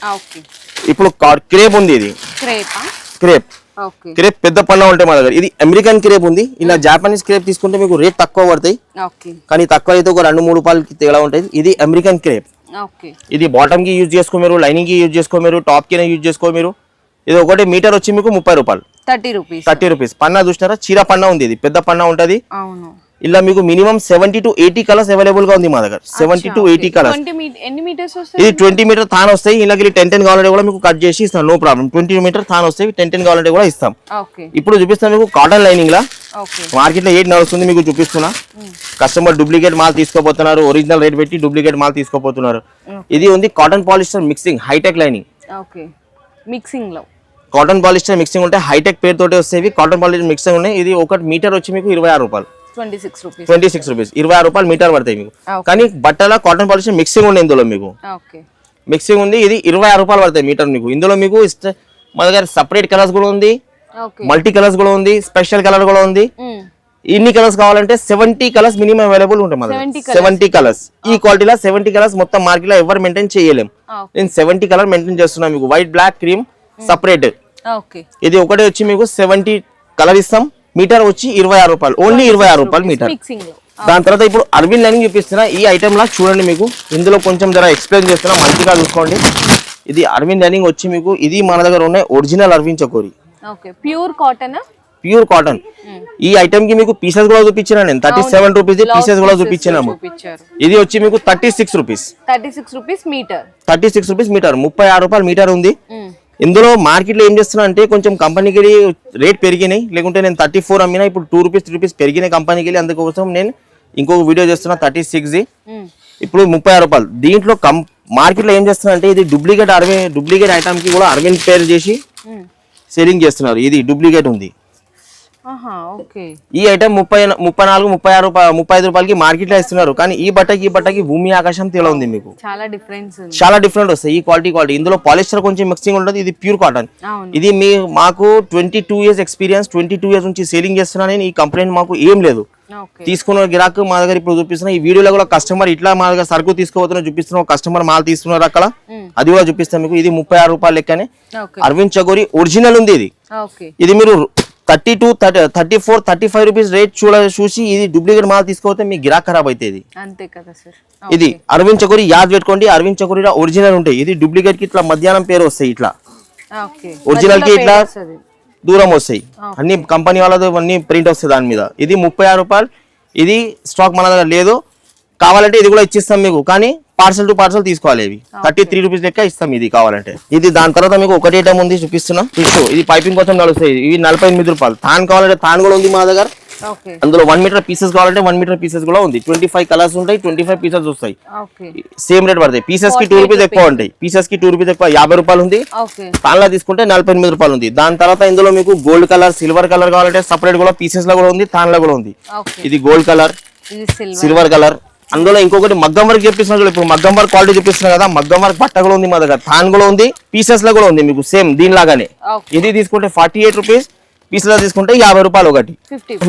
ఇప్పుడు క్రేప్ ఉంది ఇది. క్రేపా? క్రేప్. పెద్ద పన్న ఉంటాయి మా దగ్గర. ఇది అమెరికన్ క్రేప్ ఉంది. ఇలా జాపనీస్ క్రేప్ తీసుకుంటే మీకు రేట్ తక్కువ పడతాయి. కానీ తక్కువ అయితే ఒక రెండు మూడు రూపాయలకి తేడా ఉంటుంది. ఇది అమెరికన్ క్రేప్. ఇది బాటమ్కి యూజ్ చేసుకో మీరు లైనింగ్కి యూజ్ చేసుకో మీరు టాప్కి యూజ్ చేసుకో మీరు. ఇది ఒకటి మీటర్ వచ్చి మీకు ముప్పై రూపాయలు. Thirty rupees. Thirty rupees. పన్నా చూసినారా? చీర పన్నా ఉంది ఇది. పెద్ద పన్నా ఉంటుంది. అవును. ఇలా మీకు minimum seventy to eighty colours అవైలబుల్గా ఉంది మా దగ్గర. Seventy to eighty colours. ఇది ట్వంటీ మీటర్ థాన్ వస్తాయి. ఇలాగ టెన్ టెన్ కావాలంటే కూడా మీకు కట్ చేసి ఇస్తాం. నో ప్రాబ్లం ట్వంటీ మీటర్ థాన్ వస్తాయి. టెన్ టెన్ కావాలంటే కూడా ఇస్తాం. ఇప్పుడు చూపిస్తాను మీకు కాటన్ లైనింగ్ లా. మార్కెట్లో ఏది నడుస్తుంది మీకు చూపిస్తున్నా. కస్టమర్ డూప్లికేట్ మాల్ తీసుకోపోతున్నారు ఒరిజినల్ రేట్ పెట్టి డూప్లికేట్ మాల్ తీసుకోపోతున్నారు ఇది ఉంది cotton polyester mixing hitech lining మిక్సింగ్లో. Cotton polyester mixing ఉంటే హైటెక్ పేరు తోటి వస్తాయి కాటన్ పాలిస్టర్ మిక్సింగ్ ఉన్నాయి. ఇది ఒకటి మీటర్ వచ్చి మీకు ఇరవై ఆరు రూపాయలు. Twenty six rupees. ఇరవై ఆరు రూపాయలు మీటర్ పడతాయి మీకు. Okay. కానీ బట్టల కాటన్ పాలిస్టర్ మిక్సింగ్ ఉంది ఇందులో మీకు. మిక్సింగ్ ఉంది ఇది ఇరవై ఆరు రూపాయలు పడతాయి మీటర్ మీకు. ఇందులో మీకు మన దగ్గర సపరేట్ కలర్స్ కూడా ఉంది. మల్టీ కలర్స్ కూడా ఉంది స్పెషల్ కలర్ కూడా ఉంది. ఇన్ని కలర్స్ కావాలంటే సెవెంటీ కలర్స్ మినిమం అవైలబుల్ ఉంటాయి మన 70 సెవెంటీ కలర్స్ ఈ క్వాలిటీలో సెవెంటీ కలర్స్ మొత్తం మార్కెట్లో ఎవరు మెయింటైన్ చేయలేం. Okay. నేను సెవెంటీ కలర్ మెయింటైన్ చేస్తున్నా మీకు. వైట్ బ్లాక్ క్రీమ్ సపరేట్ ఇది ఒకటే వచ్చి మీకు సెవెంటీ కలర్ ఇస్తాం. మీటర్ వచ్చి ఇరవై ఆరు రూపాయలు. ఓన్లీ ఇరవై ఆరు రూపాయలు మీటర్. దాని తర్వాత ఇప్పుడు అరవింద్ లైనింగ్ చూపిస్తున్నా. ఈ ఐటమ్ లా చూడండి మీకు. ఇందులో కొంచెం జర ఎక్స్ప్లెయిన్ చేస్తున్నా. మంచిగా చూసుకోండి. ఇది అరవింద్ లైనింగ్ వచ్చి మీకు ఇది మన దగ్గర ఉన్నాయి. Original Arvind Chakori. Pure cotton pure cotton ఈ ఐటమ్కి మీకు పీసెస్ కూడా చూపించిన. నేను థర్టీ సెవెన్ రూపీస్ పీసెస్ కూడా చూపించినాము ఇది వచ్చి మీకు. Thirty six rupees thirty six rupees metre thirty six rupees metre ముప్పై ఆరు రూపాయలు మీటర్ ఉంది. ఇందులో మార్కెట్లో ఏం చేస్తున్నా అంటే కొంచెం కంపెనీకి రేట్ పెరిగినాయి. లేకుంటే నేను థర్టీ ఫోర్ అమ్మినా ఇప్పుడు టూ రూపీస్ త్రీ రూపీస్ పెరిగినాయి కంపెనీకి వెళ్ళి. అందుకోసం నేను ఇంకొక వీడియో చేస్తున్నా థర్టీ సిక్స్ ఇప్పుడు ముప్పై ఆరు రూపాయలు. దీంట్లో కం మార్కెట్లో ఏం చేస్తున్నా అంటే ఇది డూప్లికేట్ అరవై డూప్లికేట్ ఐటమ్కి కూడా అరవింద్ పేరు చేసి సెల్లింగ్ చేస్తున్నారు. ఇది డూప్లికేట్ ఉంది. ఈ ఐటమ్ ముప్పై ముప్పై నాలుగు ముప్పై ఆరు ముప్పై ఐదు రూపాయలకి మార్కెట్లో ఇస్తున్నారు. కానీ ఈ బట్టకి ఈ బట్టకి భూమి ఆకాశం తేడా ఉంది మీకు. చాలా డిఫరెన్స్ చాలా డిఫరెంట్ వస్తాయి. ఈ క్వాలిటీ క్వాలిటీ ఇందులో పాలిస్టర్ కొంచెం మిక్సింగ్ ఉంటుంది. ఇది ప్యూర్ కాటన్ ఇది మీ మాకు twenty two years experience twenty two years నుంచి సేలింగ్ చేస్తున్నా నేను. ఈ కంప్లైంట్ మాకు ఏం లేదు. తీసుకున్న గిరాకు మా దగ్గర ఇప్పుడు చూపిస్తున్నా. ఈ వీడియోలో కూడా కస్టమర్ ఇట్లా మా దగ్గర సరుకు తీసుకోబోతున్నా చూపిస్తున్నా. కస్టమర్ మాల్ తీసుకున్నారు అక్కడ. అది కూడా చూపిస్తాను మీకు. ఇది ముప్పై ఆరు రూపాయలు లెక్కనే. అరవింద్ చగోరి ఒరిజినల్ ఉంది ఇది. ఇది మీరు thirty two thirty thirty four thirty five rupees rate చూడ చూసి ఇది డూప్లికేట్ మాల్ తీసుకోతే మీ గిరాక్ ఖరాబ్ అవుతుంది అంతే కదా సార్. ఇది అరవింద్ చకోరి యాద్ పెట్టుకోండి. అరవింద్ చకోరి ఒరిజినల్ ఉంటాయి. ఇది డూప్లికేట్కి ఇట్లా మధ్యాహ్నం పేరు వస్తాయి ఇట్లా. ఒరిజినల్కి ఇట్లా దూరం వస్తాయి. అన్ని కంపెనీ వాళ్ళది అన్ని ప్రింట్ వస్తాయి దాని మీద. ఇది ముప్పై ఆరు రూపాయలు. ఇది స్టాక్ మన దగ్గర లేదు. కావాలంటే ఇది కూడా ఇచ్చిస్తాం మీకు. కానీ పార్సల్ టు పార్సల్ తీసుకోవాలి ఇవి. థర్టీ త్రీ రూపీస్ లెక్క ఇస్తాం ఇది కావాలంటే. ఇది దాని తర్వాత మీకు ఒకటి ఐటమ్ ఉంది చూపిస్తున్నా. టిష్యూ ఇది పైపింగ్ కోసం నడుస్తాయి. ఇవి నలభై ఎనిమిది రూపాయలు. తాన్ కావాలంటే తాన్ కూడా ఉంది మా దగ్గర. అందులో వన్ మీటర్ పీసెస్ కావాలంటే వన్ మీటర్ పీసెస్ కూడా ఉంది. ట్వంటీ ఫైవ్ కలర్స్ ఉంటాయి ట్వంటీ ఫైవ్ పీసెస్ వస్తాయి సేమ్ రేట్ పడతాయి. పీసెస్కి టూ రూపీస్ ఎక్కువ ఉంటాయి. పీసెస్కి టూ రూపీస్ ఎక్కువ యాభై రూపాయలు ఉంది. తాన్లా తీసుకుంటే నలభై ఎనిమిది రూపాయలు ఉంది. దాని తర్వాత ఇందులో మీకు గోల్డ్ కలర్ సిల్వర్ కలర్ కావాలంటే సపరేట్ కూడా పీసెస్లో కూడా ఉంది తాన్లో కూడా ఉంది. ఇది గోల్డ్ కలర్ సిల్వర్ కలర్ అందులో ఇంకొకటి మగ్గం వర్క్ చూపిస్తున్నా చూడు ఇప్పుడు మగ్గం వర్క్ క్వాలిటీ చూపిస్తున్నా కదా మగ్గం వర్క్ బట్ట కూడా ఉంది మా దగ్గర. తాన్ కూడా ఉంది పీసెస్లో కూడా ఉంది మీకు సేమ్ దీనిలాగానే. ఇది తీసుకుంటే ఫార్టీ ఎయిట్ రూపీస్ పీస్లో తీసుకుంటే యాభై రూపాయలు ఒకటి.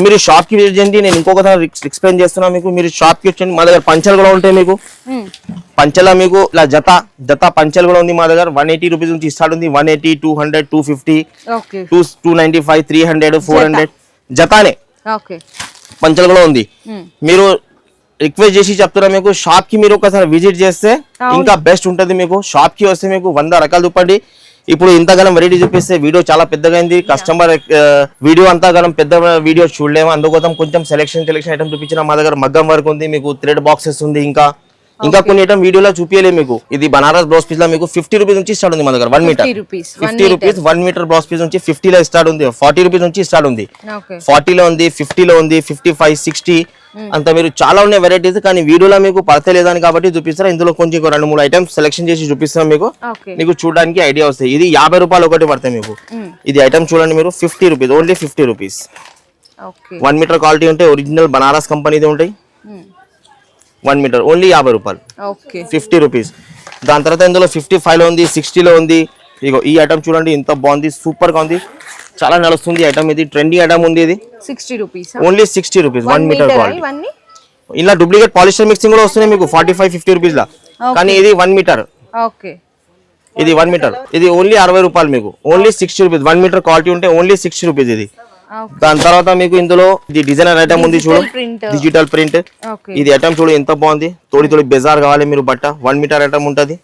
మీరు షాప్కి విజిట్ చేయండి నేను ఇంకొక ఎక్స్ప్లెయిన్ చేస్తున్నా మీకు. మీరు షాప్కి వచ్చండి మా దగ్గర పంచలు కూడా ఉంటాయి మీకు. పంచల మీకు ఇలా జత జత పంచలు కూడా ఉంది మా దగ్గర. వన్ ఎయిటీ రూపీస్ నుంచి స్టార్ట్ ఉంది one eighty two hundred two fifty two two ninety five three hundred four hundred జతానే. పంచలు కూడా ఉంది. మీరు రిక్వెస్ట్ చేసి చెప్తున్నా మీకు షాప్కి మీరు ఒకసారి విజిట్ చేస్తే ఇంకా బెస్ట్ ఉంటది మీకు. షాప్కి వస్తే మీకు వంద రకాలు చూపండి. ఇప్పుడు ఇంతగానం వెరైటీ చూపిస్తే వీడియో చాలా పెద్దగా అయింది. కస్టమర్ వీడియో అంతగానం పెద్ద వీడియో చూడలేము. అందుకోసం కొంచెం సెలెక్షన్ సెలెక్షన్ ఐటమ్ చూపించిన మా దగ్గర మగ్గం వర్క్ ఉంది. మీకు థ్రెడ్ బాక్సెస్ ఉంది ఇంకా. ఇంకా కొన్ని ఐటమ్ వీడియోలో చూపించలేదు మీకు. ఇది బనారస్ బ్లౌజ్ పీస్లో మీకు ఫిఫ్టీ రూపీస్ నుంచి స్టార్ట్ ఉంది మా దగ్గర one metre. Fifty rupees fifty one metre. Blouse piece నుంచి ఫిఫ్టీ లో స్టార్ట్ ఉంది ఫార్టీ రూపీస్ నుంచి స్టార్ట్ ఉంది. ఫార్టీలో ఉంది ఫిఫ్టీలో ఉంది ఫిఫ్టీ ఫైవ్ సిక్స్టీ. అంత మీరు చాలా ఉన్నాయి వెరైటీస్ కానీ వీడియోలో మీకు పడతలేదని కాబట్టి చూపిస్తారు? ఇందులో కొంచెం రెండు మూడు ఐటమ్స్ సెలెక్షన్ చేసి చూపిస్తాం మీకు. మీకు చూడడానికి ఐడియా వస్తాయి. ఇది యాభై రూపాయలు ఒకటి పడతాయి మీకు. ఇది ఐటమ్ చూడండి మీరు fifty rupees only fifty rupees. One metre quality ఉంటే ఒరిజినల్ బనారస్ కంపెనీది ఉంటాయి. వన్ మీటర్ ఓన్లీ యాభై రూపాయలు. Fifty rupees. దాని తర్వాత ఇందులో ఫిఫ్టీ ఫైవ్లో ఉంది సిక్స్టీలో ఉంది. ఇగో ఈ ఐటమ్ చూడండి ఇంత బాగుంది సూపర్గా ఉంది. చాలా నడుస్తుంది ఐటమ్ ఇది ట్రెండీ ఐటమ్ ఉంది ఇది. Sixty rupees. Only sixty rupees one metre quality ఇలా డూప్లికేట్ పాలిస్టర్ మిక్సింగ్ కూడా వస్తున్నాయి మీకు ఫార్టీ ఫైవ్ ఫిఫ్టీ రూపీస్ లా కానీ ఇది వన్ మీటర్ ఓకే. ఇది వన్ మీటర్ ఇది ఓన్లీ అరవై రూపాయలు మీకు. Only sixty rupees one metre quality ఉంటే ఓన్లీ సిక్స్టీ రూపీస్ ఇది. దాని తర్వాత మీకు ఇందులో ఇది డిజైనర్ ఐటమ్ ఉంది చూడు. డిజిటల్ ప్రింట్ ఇది ఐటమ్ చూడు ఎంత బాగుంది. తోడి తోడి బెజార్ కావాలి మీరు బట్ట. వన్ మీటర్ ఐటమ్ ఉంటుంది.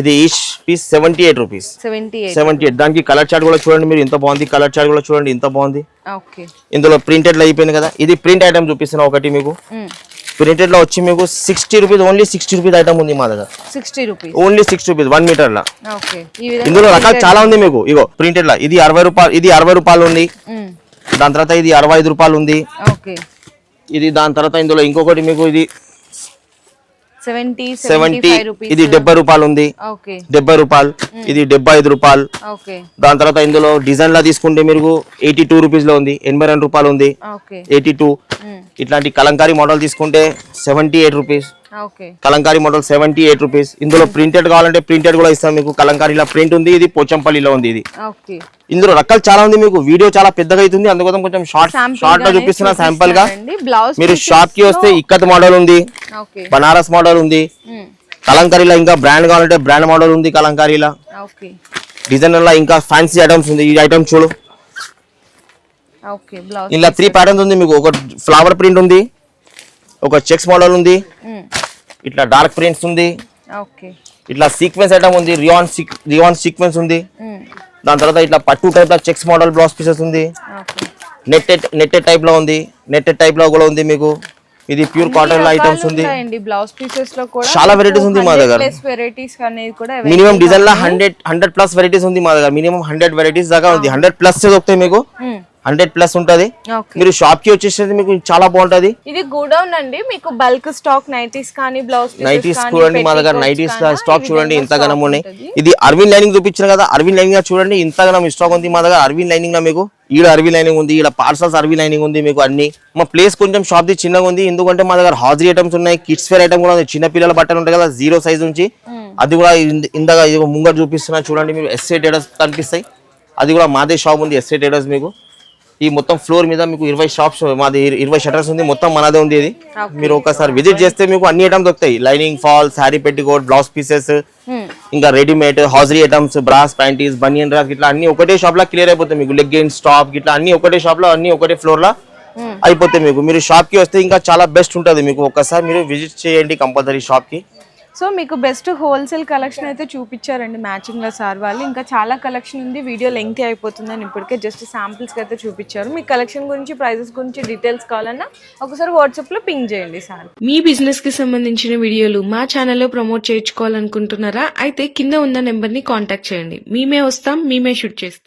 ఇది each piece seventy eight rupees seventy eight దానికి కలర్ చార్ట్ కూడా చూడండి మీరు ఎంత బాగుంది. కలర్ చార్ట్ కూడా చూడండి ఎంత బాగుంది. ఇందులో ప్రింటెడ్ అయిపోయింది కదా. ఇది ప్రింట్ ఐటమ్ చూపిస్తున్నా ఒకటి మీకు. ప్రింటెడ్లో వచ్చి మీకు sixty rupees only sixty rupees item ఉంది మా దగ్గర. Sixty rupees only six rupees one metre లా. ఇందులో రకాలు చాలా ఉంది మీకు. ఇగో ప్రింటెడ్ లా. ఇది అరవై రూపాయలు ఇది అరవై రూపాయలు ఉంది. దాని తర్వాత ఇది అరవై ఐదు రూపాయలు ఉంది. ఇది దాని తర్వాత ఇందులో ఇంకొకటి మీకు ఇది సెవెంటీ ఇది డెబ్బై రూపాయలు ఉంది. డెబ్బై రూపాయలు ఇది డెబ్బై ఐదు రూపాయలు. దాని తర్వాత ఇందులో డిజైన్ లా తీసుకుంటే మీరు ఎయిటీ టూ రూపీస్లో ఉంది ఎనభై రెండు రూపాయలు ఉంది. Eighty two. మ్మ్. ఇట్లాంటి కలంకారీ మోడల్ తీసుకుంటే seventy eight rupees. Kalamkari model seventy eight rupees ఇందులో ప్రింటెడ్ కావాలంటే ప్రింటెడ్ కూడా ఇస్తాం మీకు. కలంకారీలో ప్రింట్ ఉంది ఇది పోచంపల్లిలో ఉంది ఇది. ఇందులో రకాలు చాలా ఉంది మీకు. వీడియో చాలా పెద్దగా అవుతుంది. అందుకోసం కొంచెం షార్ట్ షార్ట్లో చూపిస్తున్నా శాంపుల్గా. మీరు షాప్కి వస్తే ఇక్కత్ మోడల్ ఉంది. బనారస్ మోడల్ ఉంది. కలంకారీలో ఇంకా బ్రాండ్ కావాలంటే బ్రాండ్ మోడల్ ఉంది కలంకారీలో. ఓకే. డిజైనర్ లా ఇంకా ఫ్యాన్సీ ఐటమ్స్ ఉంది. ఈ ఐటమ్ చూడు. ఇలా త్రీ ప్యాటర్న్స్ ఉంది మీకు. ఒక ఫ్లవర్ ప్రింట్ ఉంది. ఒక చెక్స్ మోడల్ ఉంది. ఇట్లా డార్క్ ప్రింట్స్ ఉంది. ఇట్లా సీక్వెన్స్ ఐటమ్ ఉంది రియాన్ రియాన్ సీక్వెన్స్ ఉంది. దాని తర్వాత ఇట్లా పట్టు టైప్లో చెక్స్ మోడల్ బ్లౌజ్ పీసెస్ ఉంది. నెట్టెడ్ నెట్టెడ్ టైప్లో ఉంది. నెట్టెడ్ టైప్లో కూడా ఉంది మీకు. ఇది ప్యూర్ కాటన్లో ఐటమ్స్ ఉంది. బ్లౌజ్ పీసెస్లో కూడా చాలా varieties ఉంది మా దగ్గర. వెరైటీస్ అనేది కూడా మినిమం డిజైన్లో హండ్రెడ్ హండ్రెడ్ ప్లస్ వెరైటీస్ ఉంది మా దగ్గర. మినిమం హండ్రెడ్ వెరైటీస్ దాకా ఉంది. హండ్రెడ్ ప్లస్ దొరుకుతాయి మీకు. హండ్రెడ్ ప్లస్ ఉంటది. మీరు షాప్కి వచ్చేసేది మీకు చాలా బాగుంటది. ఇది గోడౌన్ అండి. మీకు బల్క్ స్టాక్ నైటీస్ కానీ బ్లౌజ్ నైటీస్ చూడండి మా దగ్గర నైటీస్ స్టాక్ చూడండి ఇంతగానం ఉన్నాయి. ఇది అరవింద్ లైనింగ్ చూపించారు కదా అరవింద్ లైనింగ్ చూడండి ఇంతగానం స్టాక్ ఉంది మా దగ్గర. అరవింద్ లైనింగ్లో మీకు ఈడ అరవింద్ లైనింగ్ ఉంది ఈడ పార్సల్స్ అరవింద్ లైనింగ్ ఉంది మీకు అన్ని. మా ప్లేస్ కొంచెం షాప్ ది చిన్నగా ఉంది ఎందుకంటే మా దగ్గర హాజరీ ఐటమ్స్ ఉన్నాయి కిడ్స్ వేర్ ఐటమ్ కూడా ఉంది. చిన్న పిల్లల బట్టలు ఉంటాయి కదా జీరో సైజ్ నుంచి అది కూడా ఇంద- ఇందాక ముంగట చూపిస్తున్నా చూడండి మీరు ఎస్ఏ టేడర్స్ కనిపిస్తాయి. అది కూడా మాదే షాప్ ఉంది ఎస్ఏ టేడర్స్ మీకు. ఈ మొత్తం ఫ్లోర్ మీద మీకు ఇరవై షాప్స్ మాది ఇర- ఇరవై షటర్స్ ఉంది మొత్తం మనదే ఉంది ఇది. మీరు ఒకసారి విజిట్ చేస్తే మీకు అన్ని ఐటమ్స్ దొరుకుతాయి. Lining fall sari petticoat blouse pieces ఇంకా readymade hosiery items bras panties banian drawers ఇట్లా అన్ని ఒకటే షాప్లో క్లియర్ అయిపోతాయి మీకు. లెగ్గిన్స్ టాప్ ఇట్లా అన్ని ఒకటే షాప్లో అన్ని ఒకటే ఫ్లోర్లో అయిపోతాయి మీకు. మీరు షాప్కి వస్తే ఇంకా చాలా బెస్ట్ ఉంటుంది మీకు. ఒక్కసారి మీరు విజిట్ చేయండి కంపల్సరీ షాప్కి. సో మీకు బెస్ట్ హోల్సేల్ కలెక్షన్ అయితే చూపించారండి మ్యాచింగ్లో సార్ వాళ్ళు. ఇంకా చాలా కలెక్షన్ ఉంది వీడియో లెంగ్తీ అయిపోతుందని ఇప్పటికే జస్ట్ శాంపుల్స్కి అయితే చూపించారు. మీ కలెక్షన్ గురించి ప్రైజెస్ గురించి డీటెయిల్స్ కావాలన్నా ఒకసారి వాట్సాప్లో పింగ్ చేయండి సార్. మీ బిజినెస్కి సంబంధించిన వీడియోలు మా ఛానల్లో ప్రమోట్ చేయించుకోవాలనుకుంటున్నారా? అయితే కింద ఉన్న నెంబర్ని కాంటాక్ట్ చేయండి. మేమే వస్తాం మేమే షూట్ చేస్తాం.